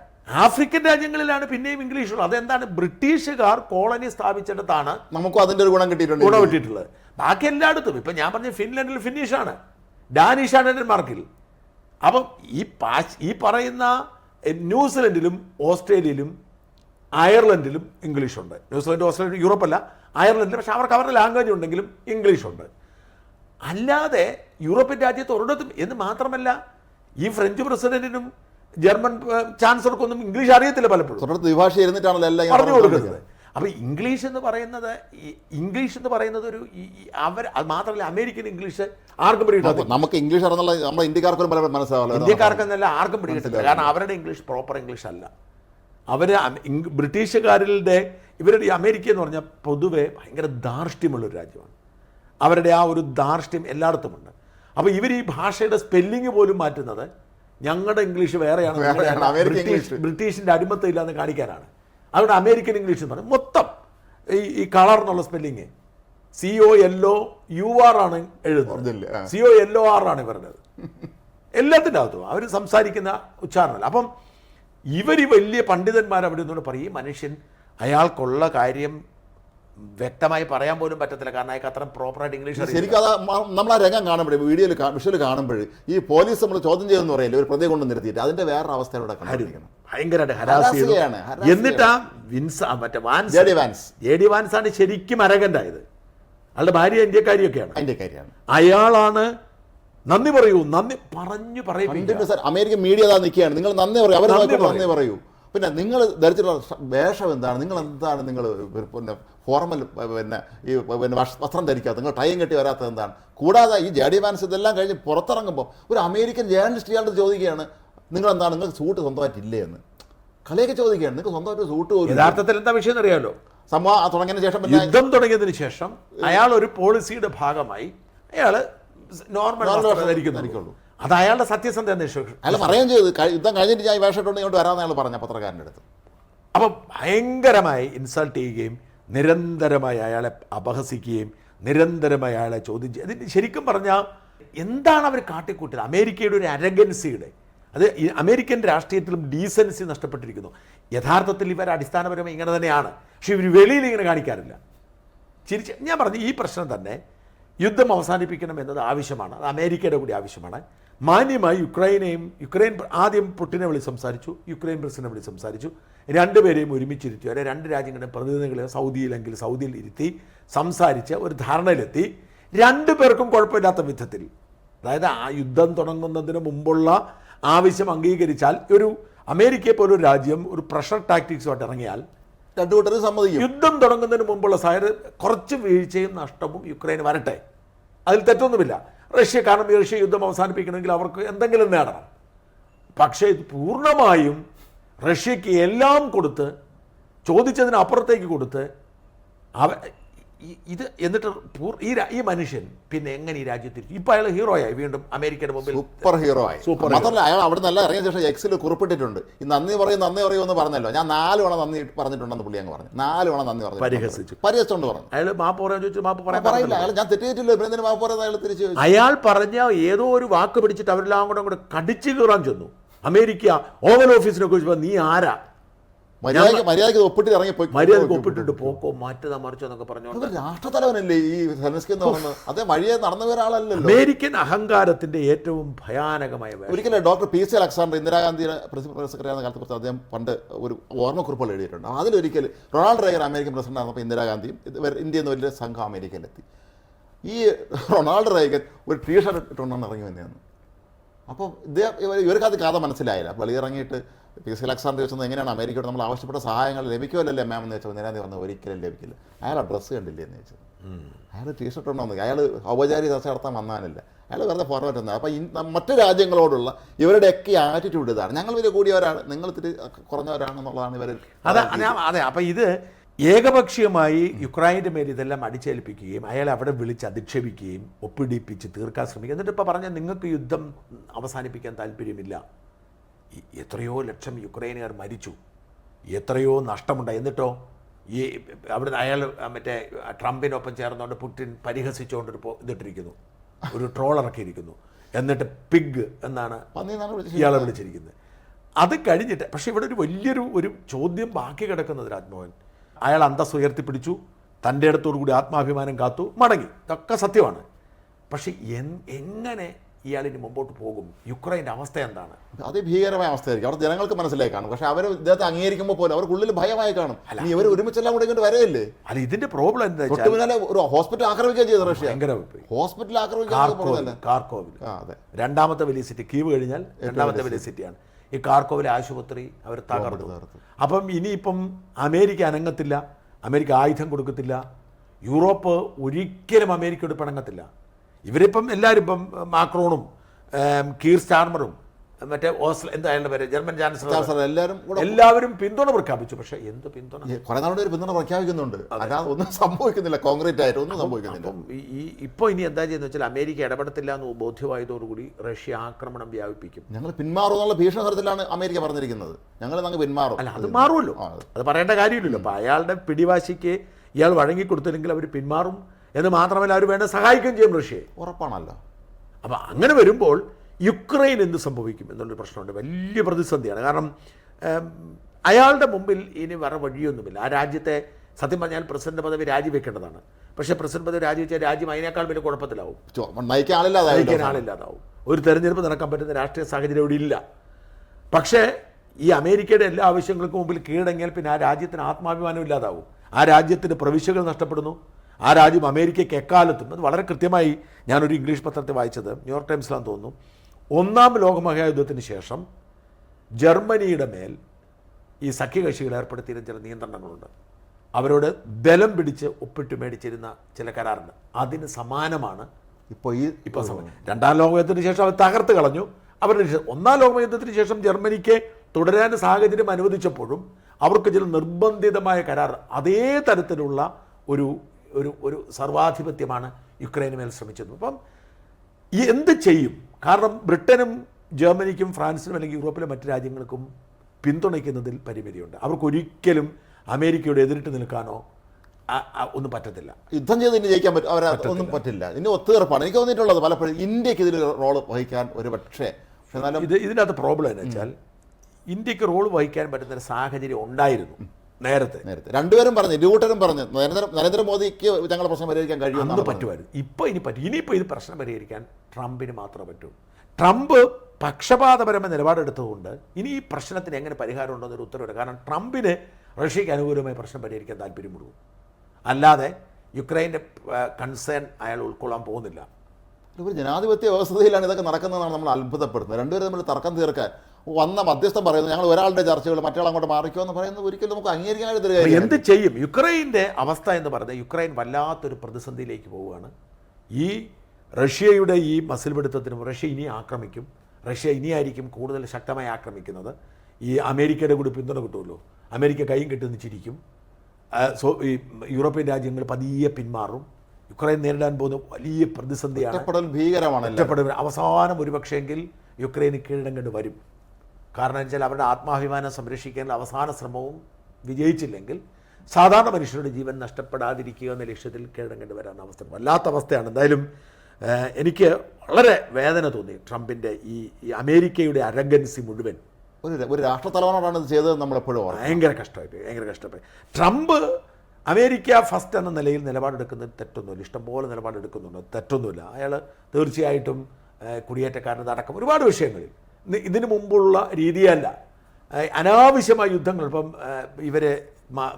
ആഫ്രിക്കൻ രാജ്യങ്ങളിലാണ് പിന്നെയും ഇംഗ്ലീഷ് ഉള്ളത്. അതെന്താണ്? ബ്രിട്ടീഷുകാർ കോളനി സ്ഥാപിച്ചിടത്താണ് നമുക്കും അതിന്റെ ഒരു ഗുണം കിട്ടിയിട്ടുണ്ട് ഗുണം കിട്ടിയിട്ടുള്ളത്. ബാക്കി എല്ലായിടത്തും. ഇപ്പം ഞാൻ പറഞ്ഞ ഫിൻലൻഡിൽ ഫിനിഷാണ് ഡാനിഷാണ് ഡെൻമാർക്കിൽ അപ്പം ഈ പാശ് ഈ പറയുന്ന ന്യൂസിലൻഡിലും ഓസ്ട്രേലിയയിലും അയർലൻഡിലും ഇംഗ്ലീഷുണ്ട്. New Zealand Australia യൂറോപ്പല്ല. അയർലൻഡിൽ പക്ഷേ അവർക്ക് അവരുടെ ലാംഗ്വേജ് ഉണ്ടെങ്കിലും ഇംഗ്ലീഷ് ഉണ്ട് അല്ലാതെ യൂറോപ്യൻ രാജ്യത്ത് ഒരിടത്തും എന്ന് മാത്രമല്ല ഈ ഫ്രഞ്ച് പ്രസിഡന്റിനും ജർമ്മൻ ചാൻസലർക്കൊന്നും ഇംഗ്ലീഷ് അറിയത്തില്ല പലപ്പോഴും. ദ്വിഭാഷ ഇരുന്നിട്ടാണല്ലോ പറഞ്ഞു. കൊടുക്കുന്നത്. അപ്പൊ ഇംഗ്ലീഷ് എന്ന് പറയുന്നത് ഇംഗ്ലീഷ് എന്ന് പറയുന്നത് ഒരു അവർ അത് മാത്രമല്ല അമേരിക്കൻ ഇംഗ്ലീഷ് ആർക്കും പിടികിട്ടില്ല നമുക്ക് ഇംഗ്ലീഷ് അറിയാനുള്ള നമ്മുടെ ഇന്ത്യക്കാർക്കും മനസ്സിലാവില്ല. ഇന്ത്യക്കാർക്കെന്നല്ല ആർക്കും പിടികിട്ടില്ല കാരണം അവരുടെ ഇംഗ്ലീഷ് പ്രോപ്പർ ഇംഗ്ലീഷ് അല്ല. അവർ ബ്രിട്ടീഷുകാരുടെ ഇവരുടെ ഈ അമേരിക്ക എന്ന് പറഞ്ഞാൽ പൊതുവെ ഭയങ്കര ധാർഷ്ട്യമുള്ളൊരു രാജ്യമാണ്. അവരുടെ ആ ഒരു ധാർഷ്ട്യം എല്ലായിടത്തുമുണ്ട്. അപ്പോൾ ഇവർ ഈ ഭാഷയുടെ സ്പെല്ലിങ് പോലും മാറ്റുന്നത് ഞങ്ങളുടെ ഇംഗ്ലീഷ് വേറെയാണ്. ബ്രിട്ടീഷ്. ബ്രിട്ടീഷിന്റെ അടിമത്തം ഇല്ലാന്ന് കാണിക്കാനാണ്. അതുകൊണ്ട് അമേരിക്കൻ ഇംഗ്ലീഷ് എന്ന് പറഞ്ഞാൽ മൊത്തം ഈ ഈ കളർ എന്നുള്ള spelling C O L O U R ആണ് എഴുതുന്നത്. C O L O R ആണ് ഇവരുടേത്. എല്ലാത്തിന്റെ അകത്തും. അവർ സംസാരിക്കുന്ന ഉച്ചാരണമല്ല. അപ്പം ഇവർ വലിയ പണ്ഡിതന്മാർ അവിടെ നിന്നുകൊണ്ട് പറയും ഈ മനുഷ്യൻ അയാൾക്കുള്ള കാര്യം വ്യക്തമായി പറയാൻ പോലും പറ്റത്തില്ല. കാരണം അയാൾക്ക് അത്ര പ്രോപ്പറായിട്ട് ഇംഗ്ലീഷ് ശരിക്കും അത് നമ്മൾ ആ രംഗം കാണുമ്പോഴേ വീഡിയോയിൽ വിഷ്വൽ കാണുമ്പോൾ ഈ പോലീസ് നമ്മൾ ചോദ്യം ചെയ്തെന്ന് പറയില്ല ഒരു പ്രതി കൊണ്ട് നിർത്തിയിട്ട് അതിന്റെ വേറെ അവസ്ഥയിലൂടെ കണ്ടിരിക്കണം ഭയങ്കരമായിട്ട് ഹരാസ് ചെയ്തു. ഹരാസുകയാണ്, ഹരാസുകയാണ്. എന്നിട്ടാ വിൻസ് മറ്റേ Vance J D Vance. D Vance ആണ് ശരിക്കും അരകന്റായത് അയാളുടെ ഭാര്യ ഇന്ത്യക്കാരിയൊക്കെയാണ്. അയാളാണ് നന്ദി പറയൂ നന്ദി പറഞ്ഞു പറയുന്നു സാർ അമേരിക്കൻ മീഡിയ അതാ നിൽക്കുകയാണ്. നിങ്ങൾ നന്ദി പറയൂ അവരെ നന്ദി പറയൂ. പിന്നെ നിങ്ങൾ ധരിച്ചിട്ടുള്ള വേഷം എന്താണ്? നിങ്ങൾ എന്താണ് നിങ്ങൾ പിന്നെ ഫോർമൽ പിന്നെ ഈ പിന്നെ വസ്ത്രം ധരിക്കാത്ത നിങ്ങൾ ടൈം കെട്ടി വരാത്തത് എന്താണ്? കൂടാതെ ഈ ജാഡി മാൻസ് ഇതെല്ലാം കഴിഞ്ഞ് പുറത്തിറങ്ങുമ്പോൾ ഒരു അമേരിക്കൻ ജേർണലിസ്റ്റ് ഇയാളുടെ ചോദിക്കുകയാണ് നിങ്ങൾ എന്താണ്? നിങ്ങൾക്ക് സൂട്ട് സ്വന്തമായിട്ടില്ലേ എന്ന്. കളിയൊക്കെ ചോദിക്കുകയാണ് നിങ്ങൾക്ക് സ്വന്തമായിട്ട് സൂട്ട് യഥാർത്ഥത്തിൽ എന്താ വിഷയം അറിയാലോ സംഭവം തുടങ്ങിയതിന് ശേഷം യുദ്ധം തുടങ്ങിയതിന് ശേഷം അയാൾ ഒരു പോളിസിയുടെ ഭാഗമായി അയാൾ നോർമൽ Normal വസ്ത്രം ധരിക്കുന്നു ധരിക്കുള്ളൂ. അത് അയാളുടെ സത്യസന്ധ അയാൾ പറയുകയും ചെയ്തു. യുദ്ധം കഴിഞ്ഞിട്ട് ഞാൻ ഈ വേഷം ഇട്ടുകൊണ്ട് ഇങ്ങോട്ട് വരാമെന്ന് അയാൾ പറഞ്ഞ പത്രക്കാരന്റെ അടുത്ത്. അപ്പം ഭയങ്കരമായി ഇൻസൾട്ട് ചെയ്യുകയും നിരന്തരമായി അയാളെ അപഹസിക്കുകയും നിരന്തരമായി അയാളെ ചോദ്യം അതിന് ശരിക്കും പറഞ്ഞാൽ എന്താണ് അവർ കാട്ടിക്കൂട്ടിയത്? അമേരിക്കയുടെ ഒരു അരഗൻസിയുടെ അത് അമേരിക്കൻ രാഷ്ട്രീയത്തിലും ഡീസൻസി നഷ്ടപ്പെട്ടിരിക്കുന്നു. യഥാർത്ഥത്തിൽ ഇവർ അടിസ്ഥാനപരമായി ഇങ്ങനെ തന്നെയാണ്. പക്ഷെ ഇവർ വെളിയിൽ ഇങ്ങനെ കാണിക്കാറില്ല. ചിരിച്ച് ഞാൻ പറഞ്ഞു ഈ പ്രശ്നം തന്നെ യുദ്ധം അവസാനിപ്പിക്കണം എന്നത് ആവശ്യമാണ്. അത് അമേരിക്കയുടെ കൂടി ആവശ്യമാണ്. മാന്യമായി യുക്രൈനെയും യുക്രൈൻ ആദ്യം പുട്ടിനെ വിളി സംസാരിച്ചു യുക്രൈൻ പ്രസിഡന്റിനെ വിളി സംസാരിച്ചു. രണ്ടുപേരെയും ഒരുമിച്ചിരുത്തി അവരെ രണ്ട് രാജ്യങ്ങളുടെ പ്രതിനിധികളെ സൗദിയിലെങ്കിൽ സൗദിയിൽ ഇരുത്തി സംസാരിച്ച് ഒരു ധാരണയിലെത്തി. രണ്ടു പേർക്കും കുഴപ്പമില്ലാത്ത വിധത്തിൽ അതായത് ആ യുദ്ധം തുടങ്ങുന്നതിന് മുമ്പുള്ള ആവശ്യം അംഗീകരിച്ചാൽ ഒരു അമേരിക്കയെ പോലൊരു രാജ്യം ഒരു പ്രഷർ ടാക്ടിക്സുമായിട്ട് ഇറങ്ങിയാൽ രണ്ടു കൂട്ടരും സമ്മതിക്കും. യുദ്ധം തുടങ്ങുന്നതിന് മുമ്പുള്ള സാഹചര്യ കുറച്ച് വീഴ്ചയും നഷ്ടവും യുക്രൈന് വരട്ടെ. അതിൽ തെറ്റൊന്നുമില്ല. റഷ്യ കാരണം റഷ്യ യുദ്ധം അവസാനിപ്പിക്കണമെങ്കിൽ അവർക്ക് എന്തെങ്കിലും നേടണം. പക്ഷേ ഇത് പൂർണമായും റഷ്യക്ക് എല്ലാം കൊടുത്ത് ചോദിച്ചതിന് അപ്പുറത്തേക്ക് കൊടുത്ത് ഇത് എന്നിട്ട് ഈ ഈ മനുഷ്യൻ പിന്നെ എങ്ങനെ ഈ രാജ്യത്തിൽ ഇപ്പൊ അയാൾ ആയി. വീണ്ടും അമേരിക്കയുടെ മുമ്പിൽ സൂപ്പർ ഹീറോ ആയി. സൂപ്പർ മാത്രമല്ല അയാൾ അവിടെ നല്ല ഇറങ്ങിയ ശേഷം എക്സിൽ കുറിപ്പിട്ടിട്ടുണ്ട്. ഈ നന്ദി പറയും നന്ദി പറയൂ എന്ന് പറഞ്ഞല്ലോ. ഞാൻ നാല് വേണം നന്ദി പറഞ്ഞിട്ടുണ്ടെന്ന് പുള്ളി അങ്ങ് പറഞ്ഞു. നാല് വേണം നന്ദി പറഞ്ഞു പരിഹസിച്ചു. പരിഹസിച്ചുകൊണ്ട് പറഞ്ഞു. അയാൾ മാപ്പ് പറയാൻ ചോദിച്ചു മാപ്പ് പറയാൻ പറയില്ല. അയാൾ ഞാൻ തെറ്റിയിട്ടില്ല. എന്തിനു മാപ്പ് പറയുന്നത് അയാൾ തിരിച്ചു. അയാൾ പറഞ്ഞ ഏതോ ഒരു വാക്ക് പിടിച്ചിട്ട് അവരെല്ലാം കൂടെ കൂടെ കടിച്ചു കീറാൻ ചെന്നു. അമേരിക്ക ഓവൽ ഓഫീസിനെ കുറിച്ച് നീ ആരാ? മര്യാദയ്ക്ക് ഒപ്പിട്ട് ഇറങ്ങി പോയി മര്യാദ ഒപ്പിട്ടിട്ട് പോക്കോ മാറ്റുക മറിച്ചോ എന്നൊക്കെ പറഞ്ഞോണ്ട് ഒരു രാഷ്ട്രതലവനല്ലേ ഈ സെലൻസ്കി എന്ന് പറയുന്നത്? അതേ വഴിയെ നടന്നു ഒരാളല്ലല്ലോ. അമേരിക്കൻ അഹങ്കാരത്തിന്റെ ഏറ്റവും ഭയാനകമായ. ഒരിക്കലും ഡോക്ടർ പി സി അലക്സാണ്ടർ ഇന്ദിരാഗാന്ധിയുടെ പ്രസിഡന്റ് സെക്രട്ടറി ആയിരുന്ന കാലത്തെ കുറിച്ച് അദ്ദേഹം പണ്ട് ഒരു ഓർമ്മക്കുറിപ്പുകൾ എഴുതിയിട്ടുണ്ട്. അതിലൊരിക്കൽ റൊണാൾഡ് റേഗൻ അമേരിക്കൻ പ്രസിഡന്റ് ആയിരുന്നപ്പോൾ ഇന്ദിരാഗാന്ധിയും ഇന്ത്യയിൽ നിന്ന് വലിയ സംഘം അമേരിക്കയിലെത്തി. ഈ റൊണാൾഡ് റേഗൻ ഒരു ടീ ഷർട്ട് ഇട്ടുകൊണ്ടാണ് ഇറങ്ങി വന്നതെന്ന് അപ്പോൾ ഇദ്ദേഹം ഇവർ- ഇവർക്കത് കഥ മനസ്സിലായില്ല. വെളിയിറങ്ങിയിട്ട് പി സി അലക്സാണ്ടർ ചോദിച്ചത് എങ്ങനെയാണ് അമേരിക്കയോട് നമ്മൾ ആവശ്യപ്പെട്ട സഹായങ്ങൾ ലഭിക്കുമല്ലോ മാം എന്ന് ചോദിച്ചപ്പോൾ നിരാന്തി പറഞ്ഞു ഒരിക്കലും ലഭിക്കില്ല. അയാൾ ഡ്രസ്സ് കണ്ടില്ലേ എന്ന് ചോദിച്ചത് അയാൾ ടീ ഷർട്ട് എന്ന് അയാൾ ഔപചാരിക ചർച്ച നടത്താൻ വന്നാനില്ല. അയാൾ വെറുതെ ഫോർമാറ്റ് വന്നത് അപ്പോൾ മറ്റ് രാജ്യങ്ങളോടുള്ള ഇവരുടെയൊക്കെ ആറ്റിറ്റ്യൂഡ് ഇതാണ്. ഞങ്ങൾ വലിയ കൂടിയവരാണ്. നിങ്ങൾ ഇത്തിരി കുറഞ്ഞവരാണെന്നുള്ളതാണ് ഇവർ അതെ അതെ അപ്പോൾ ഇത് ഏകപക്ഷീയമായി യുക്രൈന്റെ മേൽ ഇതെല്ലാം അടിച്ചേൽപ്പിക്കുകയും അയാൾ അവിടെ വിളിച്ച് അധിക്ഷേപിക്കുകയും ഒപ്പിടിപ്പിച്ച് തീർക്കാൻ ശ്രമിക്കുക എന്നിട്ട് ഇപ്പോൾ പറഞ്ഞാൽ നിങ്ങൾക്ക് യുദ്ധം അവസാനിപ്പിക്കാൻ താല്പര്യമില്ല. എത്രയോ ലക്ഷം യുക്രൈനുകാർ മരിച്ചു. എത്രയോ നഷ്ടമുണ്ടായി. എന്നിട്ടോ ഈ അവിടെ അയാൾ മറ്റേ ട്രംപിനൊപ്പം ചേർന്നുകൊണ്ട് പുട്ടിൻ പരിഹസിച്ചുകൊണ്ട് ഒരു ഇതിട്ടിരിക്കുന്നു. ഒരു ട്രോൾ ഇറക്കിയിരിക്കുന്നു. എന്നിട്ട് പിഗ് എന്നാണ് ഇയാളെ വിളിച്ചിരിക്കുന്നത്. അത് കഴിഞ്ഞിട്ട് പക്ഷേ ഇവിടെ ഒരു വലിയൊരു ഒരു ചോദ്യം ബാക്കി കിടക്കുന്നത് രാജ്മോഹൻ. അയാൾ അന്തസ് ഉയർത്തിപ്പിടിച്ചു. തന്റെ അടുത്തോടു കൂടി ആത്മാഭിമാനം കാത്തു. മടങ്ങി. ഇതൊക്കെ സത്യമാണ്. പക്ഷേ എങ്ങനെ ഇയാളിനി മുമ്പോട്ട് പോകും. യുക്രൈന്റെ അവസ്ഥ എന്താണ്? അതിഭീകരമായ അവസ്ഥയായിരിക്കും. അവിടെ ജനങ്ങൾക്ക് മനസ്സിലായി കാണും. പക്ഷെ അവർ ഇദ്ദേഹത്തെ അംഗീകരിക്കുമ്പോൾ പോലും അവർക്കുള്ളിൽ ഭയമായി കാണും. അല്ല. ഇവർ ഒരുമിച്ചെല്ലാം കൂടെ ഇങ്ങോട്ട് വരവില്ലേ? അല്ല ഇതിന്റെ പ്രോബ്ലം എന്താ തൊട്ട് പിന്നാലെ ഒരു ഹോസ്പിറ്റൽ ആക്രമിക്കുകയും ചെയ്തു റഷ്യ. ഹോസ്പിറ്റൽ ആക്രമിക്കാൻ കാർക്കോവിൽ കാർക്കോവിൽ ആ അതെ. രണ്ടാമത്തെ വലിയ സിറ്റി കീവ് കഴിഞ്ഞാൽ രണ്ടാമത്തെ വലിയ സിറ്റിയാണ് ഈ കാർക്കോവിലെ ആശുപത്രി അവർ തകർന്നു. അപ്പം ഇനിയിപ്പം അമേരിക്ക അനങ്ങത്തില്ല. അമേരിക്ക ആയുധം കൊടുക്കത്തില്ല. യൂറോപ്പ് ഒരിക്കലും അമേരിക്കയോട് പിണങ്ങത്തില്ല. ഇവരിപ്പം എല്ലാവരും ഇപ്പം മാക്രോണും കീർ സ്റ്റാർമറും മറ്റേ ഓസ്ല എന്തായാലും അയാളുടെ പേര്? German chancellor. എല്ലാവരും എല്ലാവരും പിന്തുണ പ്രഖ്യാപിച്ചു. പക്ഷേ എന്ത് പിന്തുണ? കുറെ നാളുടെ ഒരു പിന്തുണ പ്രഖ്യാപിക്കുന്നുണ്ട്. അല്ലാതെ ഒന്നും സംഭവിക്കുന്നില്ല. കോൺക്രീറ്റ് ആയിട്ട് ഒന്നും സംഭവിക്കുന്നില്ല. ഈ- ഇപ്പോൾ ഇനി എന്താ ചെയ്യുന്നത് വെച്ചാൽ അമേരിക്ക ഇടപെടത്തില്ല എന്ന് ബോധ്യമായതോടുകൂടി റഷ്യ ആക്രമണം വ്യാപിപ്പിക്കും. ഞങ്ങൾ പിന്മാറും എന്നുള്ള ഭീഷണി അമേരിക്ക പറഞ്ഞിരിക്കുന്നത്. ഞങ്ങൾ അങ്ങ് പിന്മാറും. അല്ല അത് മാറുമല്ലോ. അത് പറയേണ്ട കാര്യമില്ലല്ലോ. അപ്പം അയാളുടെ പിടിവാശിക്ക് ഇയാൾ വഴങ്ങിക്കൊടുത്തില്ലെങ്കിൽ അവർ പിന്മാറും. എന്ന് മാത്രമല്ല അവർ വേണ്ട സഹായിക്കുകയും ചെയ്യും റഷ്യയെ. ഉറപ്പാണല്ലോ. അപ്പോൾ അങ്ങനെ വരുമ്പോൾ യുക്രൈൻ എന്ത് സംഭവിക്കും എന്നുള്ളൊരു പ്രശ്നമുണ്ട്. വലിയ പ്രതിസന്ധിയാണ്. കാരണം അയാളുടെ മുമ്പിൽ ഇനി വേറെ വഴിയൊന്നുമില്ല. ആ രാജ്യത്തെ സത്യം പറഞ്ഞാൽ പ്രസിഡന്റ് പദവി രാജിവെക്കേണ്ടതാണ്. പക്ഷേ പ്രസിഡന്റ് പദവി രാജിവെച്ചാൽ രാജ്യം അതിനേക്കാൾ വലിയ കുഴപ്പത്തിലാവും. നയിക്കാൻ ആളില്ലാതാവും ഒരു തെരഞ്ഞെടുപ്പ് നടക്കാൻ പറ്റുന്ന രാഷ്ട്രീയ സാഹചര്യം ഇവിടെ ഇല്ല. പക്ഷേ ഈ അമേരിക്കയുടെ എല്ലാ ആവശ്യങ്ങൾക്കും മുമ്പിൽ കീഴടങ്ങിയാൽ പിന്നെ ആ രാജ്യത്തിന് ആത്മാഭിമാനം ഇല്ലാതാവും. ആ രാജ്യത്തിന് പ്രവിശ്യകൾ നഷ്ടപ്പെടുന്നു. ആ രാജ്യം അമേരിക്കയ്ക്ക് എക്കാലത്തും അത് വളരെ കൃത്യമായി ഞാനൊരു ഇംഗ്ലീഷ് പത്രത്തിൽ വായിച്ചത് ന്യൂയോർക്ക് ടൈംസിലാണെന്ന് തോന്നുന്നു ഒന്നാം ലോകമഹായുദ്ധത്തിന് ശേഷം ജർമ്മനിയുടെ മേൽ ഈ സഖ്യകക്ഷികൾ ഏർപ്പെടുത്തിയിരുന്ന ചില നിയന്ത്രണങ്ങളുണ്ട്. അവരോട് ബലം പിടിച്ച് ഒപ്പിട്ട് മേടിച്ചിരുന്ന ചില കരാറുണ്ട്. അതിന് സമാനമാണ് ഇപ്പോൾ ഈ ഇപ്പോൾ സമയം രണ്ടാം ലോകയുദ്ധത്തിന് ശേഷം അവർ തകർത്ത് കളഞ്ഞു. അവരുടെ ഒന്നാം ലോകയുദ്ധത്തിന് ശേഷം ജർമ്മനിക്ക് തുടരാൻ സാഹചര്യം അനുവദിച്ചപ്പോഴും അവർക്ക് ചില നിർബന്ധിതമായ കരാർ അതേ തരത്തിലുള്ള ഒരു ഒരു ഒരു സർവാധിപത്യമാണ് യുക്രൈന് മേൽ ശ്രമിച്ചത്. അപ്പം ഈ എന്ത് ചെയ്യും? കാരണം ബ്രിട്ടനും ജർമ്മനിക്കും ഫ്രാൻസിനും അല്ലെങ്കിൽ യൂറോപ്പിലെ മറ്റു രാജ്യങ്ങൾക്കും പിന്തുണയ്ക്കുന്നതിൽ പരിമിതിയുണ്ട്. അവർക്ക് ഒരിക്കലും അമേരിക്കയോട് എതിരിട്ട് നിൽക്കാനോ ഒന്നും പറ്റത്തില്ല. യുദ്ധം ചെയ്ത് ഇനി ജയിക്കാൻ പറ്റും അവരെ ഒന്നും പറ്റില്ല. ഇനി ഒത്തുതീർപ്പാണ്. എനിക്ക് തോന്നിയിട്ടുള്ളത് പലപ്പോഴും ഇന്ത്യയ്ക്ക് ഇതിൽ റോൾ വഹിക്കാൻ ഒരു പക്ഷേ. ഇത് ഇതിനകത്ത് പ്രോബ്ലം എന്ന് വെച്ചാൽ ഇന്ത്യയ്ക്ക് റോൾ വഹിക്കാൻ പറ്റുന്ന ഒരു സാഹചര്യം ഉണ്ടായിരുന്നു. നേരത്തെ. നേരത്തെ. രണ്ടുപേരും പറഞ്ഞു ഇരുകൂട്ടരും പറഞ്ഞു നരേന്ദ്ര നരേന്ദ്രമോദിക്ക് ഞങ്ങളുടെ പ്രശ്നം പരിഹരിക്കാൻ അന്ന് കഴിയുമെന്നാണ് പറ്റുമായിരുന്നു. ഇപ്പൊ ഇനി പറ്റും. ഇനിയിപ്പോൾ ഇത് പ്രശ്നം പരിഹരിക്കാൻ ട്രംപിന് മാത്രമേ പറ്റൂ. ട്രംപ് പക്ഷപാതപരമായ നിലപാടെടുത്തതുകൊണ്ട് ഇനി ഈ പ്രശ്നത്തിന് എങ്ങനെ പരിഹാരം ഉണ്ടെന്നൊരു ഉത്തരവില്ല. കാരണം ട്രംപിന് റഷ്യയ്ക്ക് അനുകൂലമായി പ്രശ്നം പരിഹരിക്കാൻ താല്പര്യമുള്ളൂ അല്ലാതെ യുക്രൈന്റെ കൺസേൺ അയാൾ ഉൾക്കൊള്ളാൻ പോകുന്നില്ല. ഒരു ജനാധിപത്യ വ്യവസ്ഥയിലാണ് ഇതൊക്കെ നടക്കുന്നതെന്നാണ് നമ്മൾ അത്ഭുതപ്പെടുന്നത്. രണ്ടുപേരും നമ്മൾ തർക്കം തീർക്കാൻ വന്ന മധ്യസ്ഥം പറയുന്നത് ഞങ്ങൾ ഒരാളുടെ ചർച്ചകൾ മറ്റേ അങ്ങോട്ട് മാറിക്കോ എന്ന് പറയുന്നത് ഒരിക്കലും നമുക്ക് അംഗീകരിക്കാനായിട്ട് അപ്പോൾ തരിക എന്ത് ചെയ്യും? യുക്രൈന്റെ അവസ്ഥ എന്ന് പറയുന്നത് യുക്രൈൻ വല്ലാത്തൊരു പ്രതിസന്ധിയിലേക്ക് പോവുകയാണ്. ഈ റഷ്യയുടെ ഈ മസിൽ പിടുത്തത്തിനും റഷ്യ ഇനി ആക്രമിക്കും. റഷ്യ ഇനിയായിരിക്കും കൂടുതൽ ശക്തമായി ആക്രമിക്കുന്നത്. ഈ അമേരിക്കയുടെ കൂടി പിന്തുണ കിട്ടുമല്ലോ. അമേരിക്ക കൈയും കെട്ടി നിന്നിച്ചിരിക്കും ആ, സോ ഈ യൂറോപ്യൻ രാജ്യങ്ങൾ പതിയെ പിന്മാറും. യുക്രൈൻ നേരിടാൻ പോകുന്ന വലിയ പ്രതിസന്ധിയാണ്. ഭീകരമാണ് അവസാനം ഒരുപക്ഷെങ്കിൽ യുക്രൈന് കീഴടങ്ങേണ്ടി വരും. കാരണം വെച്ചാൽ അവരുടെ ആത്മാഭിമാനം സംരക്ഷിക്കാനുള്ള അവസാന ശ്രമവും വിജയിച്ചില്ലെങ്കിൽ സാധാരണ മനുഷ്യരുടെ ജീവൻ നഷ്ടപ്പെടാതിരിക്കുക എന്ന ലക്ഷ്യത്തിൽ കീഴടങ്ങേണ്ടി വരാൻ അവസ്ഥ വല്ലാത്ത അവസ്ഥയാണ്. എന്തായാലും എനിക്ക് വളരെ വേദന തോന്നി ട്രംപിന്റെ ഈ അമേരിക്കയുടെ അരഗൻസി മുഴുവൻ. ഒരു ഒരു രാഷ്ട്രത്തലവനോടാണ് ഇത് ചെയ്തത് നമ്മളെപ്പോഴും ഭയങ്കര കഷ്ടമായി ഭയങ്കര കഷ്ടമായി ട്രംപ് അമേരിക്ക ഫസ്റ്റ് എന്ന നിലയിൽ നിലപാടെടുക്കുന്നത് തെറ്റൊന്നുമില്ല. ഇഷ്ടംപോലെ നിലപാടെടുക്കുന്നുണ്ട്. തെറ്റൊന്നുമില്ല. അയാൾ തീർച്ചയായിട്ടും കുടിയേറ്റക്കാരനത് അടക്കം ഒരുപാട് വിഷയങ്ങളിൽ. ഇതിനു മുമ്പുള്ള രീതിയല്ല. അനാവശ്യമായ യുദ്ധങ്ങൾ. ഇപ്പം ഇവരെ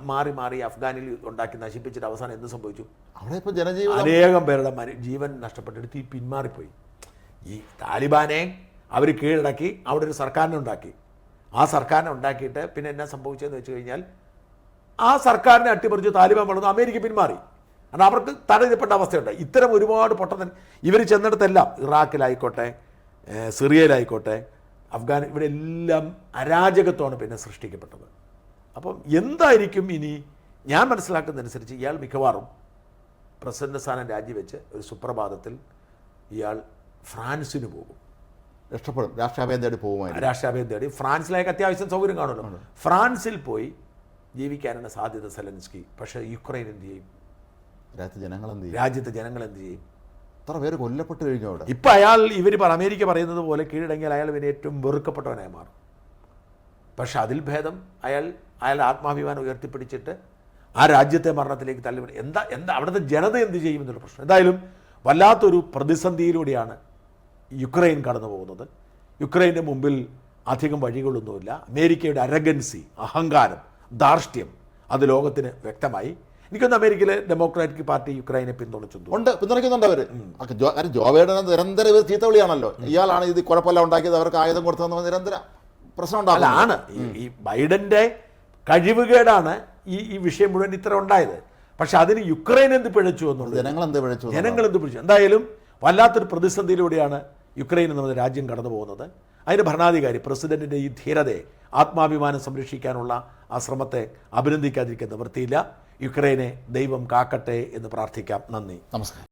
മാറി മാറി അഫ്ഗാനിൽ ഉണ്ടാക്കി നശിപ്പിച്ചിട്ട് അവസാനം എന്ത് സംഭവിച്ചു? അവിടെ ഇപ്പോൾ ജനജീവിതം അനേകം പേരുടെ ജീവൻ നഷ്ടപ്പെട്ടിട്ട് തീ പിന്മാറിപ്പോയി. ഈ താലിബാനെ അവർ കീഴടക്കി അവിടെ ഒരു സർക്കാരിനെ ഉണ്ടാക്കി ആ സർക്കാരിനെ ഉണ്ടാക്കിയിട്ട് പിന്നെ എന്നാ സംഭവിച്ചതെന്ന് വെച്ച് കഴിഞ്ഞാൽ ആ സർക്കാരിനെ അട്ടിമറിച്ച് താലിബാൻ വളർന്നു അമേരിക്ക പിന്മാറി. കാരണം അവർക്ക് തടയപ്പെട്ട അവസ്ഥയുണ്ട്. ഇത്തരം ഒരുപാട് പൊട്ടത്തൻ ഇവർ ചെന്നിടത്തെല്ലാം ഇറാഖിലായിക്കോട്ടെ സിറിയയിലായിക്കോട്ടെ അഫ്ഗാൻ ഇവിടെ എല്ലാം അരാജകത്വമാണ് പിന്നെ സൃഷ്ടിക്കപ്പെട്ടത്. അപ്പം എന്തായിരിക്കും ഇനി? ഞാൻ മനസ്സിലാക്കുന്നതനുസരിച്ച് ഇയാൾ മിക്കവാറും പ്രസിഡന്റ് സ്ഥാനം രാജിവെച്ച് ഒരു സുപ്രഭാതത്തിൽ ഇയാൾ ഫ്രാൻസിന് പോകും. രക്ഷപ്പെടും. രാഷ്ട്രാഭയം തേടി പോകുമായിരുന്നു രാഷ്ട്രാഭയം തേടി ഫ്രാൻസിലേക്ക് അത്യാവശ്യം സൗകര്യം കാണുമല്ലോ. ഫ്രാൻസിൽ പോയി ജീവിക്കാനുള്ള സാധ്യത സെലൻസ്കി. പക്ഷേ യുക്രൈൻ എന്ത് ചെയ്യും? രാജ്യത്തെ ജനങ്ങൾ എന്ത് ചെയ്യും? രാജ്യത്തെ ജനങ്ങൾ എന്ത് ചെയ്യും? എത്ര പേര് കൊല്ലപ്പെട്ട് കഴിഞ്ഞു അവിടെ? ഇപ്പം അയാൾ ഇവർ അമേരിക്ക പറയുന്നത് പോലെ കീഴടങ്ങിയാൽ അയാൾ പിന്നെ ഏറ്റവും വെറുക്കപ്പെട്ടവനായി മാറും. പക്ഷെ അതിൽ ഭേദം അയാൾ അയാൾ ആത്മാഭിമാനം ഉയർത്തിപ്പിടിച്ചിട്ട് ആ രാജ്യത്തെ മരണത്തിലേക്ക് തള്ളി എന്താ എന്താ അവിടുത്തെ ജനത എന്ത് ചെയ്യും എന്നുള്ള പ്രശ്നം. എന്തായാലും വല്ലാത്തൊരു പ്രതിസന്ധിയിലൂടെയാണ് യുക്രൈൻ കടന്നു പോകുന്നത്. യുക്രൈന്റെ മുമ്പിൽ അധികം വഴികളൊന്നുമില്ല. അമേരിക്കയുടെ അരഗൻസി അഹങ്കാരം ധാർഷ്ട്യം അത് ലോകത്തിന് വ്യക്തമായി എനിക്കൊന്ന് അമേരിക്കയിലെ ഡെമോക്രാറ്റിക് പാർട്ടി യുക്രൈനെ പിന്തുണച്ചു ഉണ്ട് പിന്തുണയ്ക്കുന്നുണ്ട് അവർ കാര്യം ജോ ബൈഡൻ നിരന്തരം ഇവർ ചീത്ത വിളിയാണല്ലോ. ഇയാളാണ് ഇത് കുഴപ്പമില്ല ഉണ്ടാക്കിയത് അവർക്ക് ആയുധം കൊടുത്തതെന്ന് നിരന്തരം പ്രശ്നം ആണ്. ഈ- ബൈഡന്റെ കഴിവുകേടാണ് ഈ ഈ വിഷയം മുഴുവൻ ഇത്ര ഉണ്ടായത്. പക്ഷെ അതിന് യുക്രൈൻ എന്ത് പിഴച്ചു എന്നുള്ളത്? ജനങ്ങൾ എന്ത് പിഴച്ചു ജനങ്ങൾ എന്ത് പിഴച്ചു? എന്തായാലും വല്ലാത്തൊരു പ്രതിസന്ധിയിലൂടെയാണ് യുക്രൈൻ എന്ന രാജ്യം കടന്നു പോകുന്നത്. അതിന് ഭരണാധികാരി പ്രസിഡന്റിന്റെ ഈ ധീരതയെ ആത്മാഭിമാനം സംരക്ഷിക്കാനുള്ള ആ ശ്രമത്തെ അഭിനന്ദിക്കാതിരിക്കാൻ നിവൃത്തിയില്ല. യുക്രൈനെ ദൈവം കാക്കട്ടെ എന്ന് പ്രാർത്ഥിക്കാം. നന്ദി. നമസ്കാരം.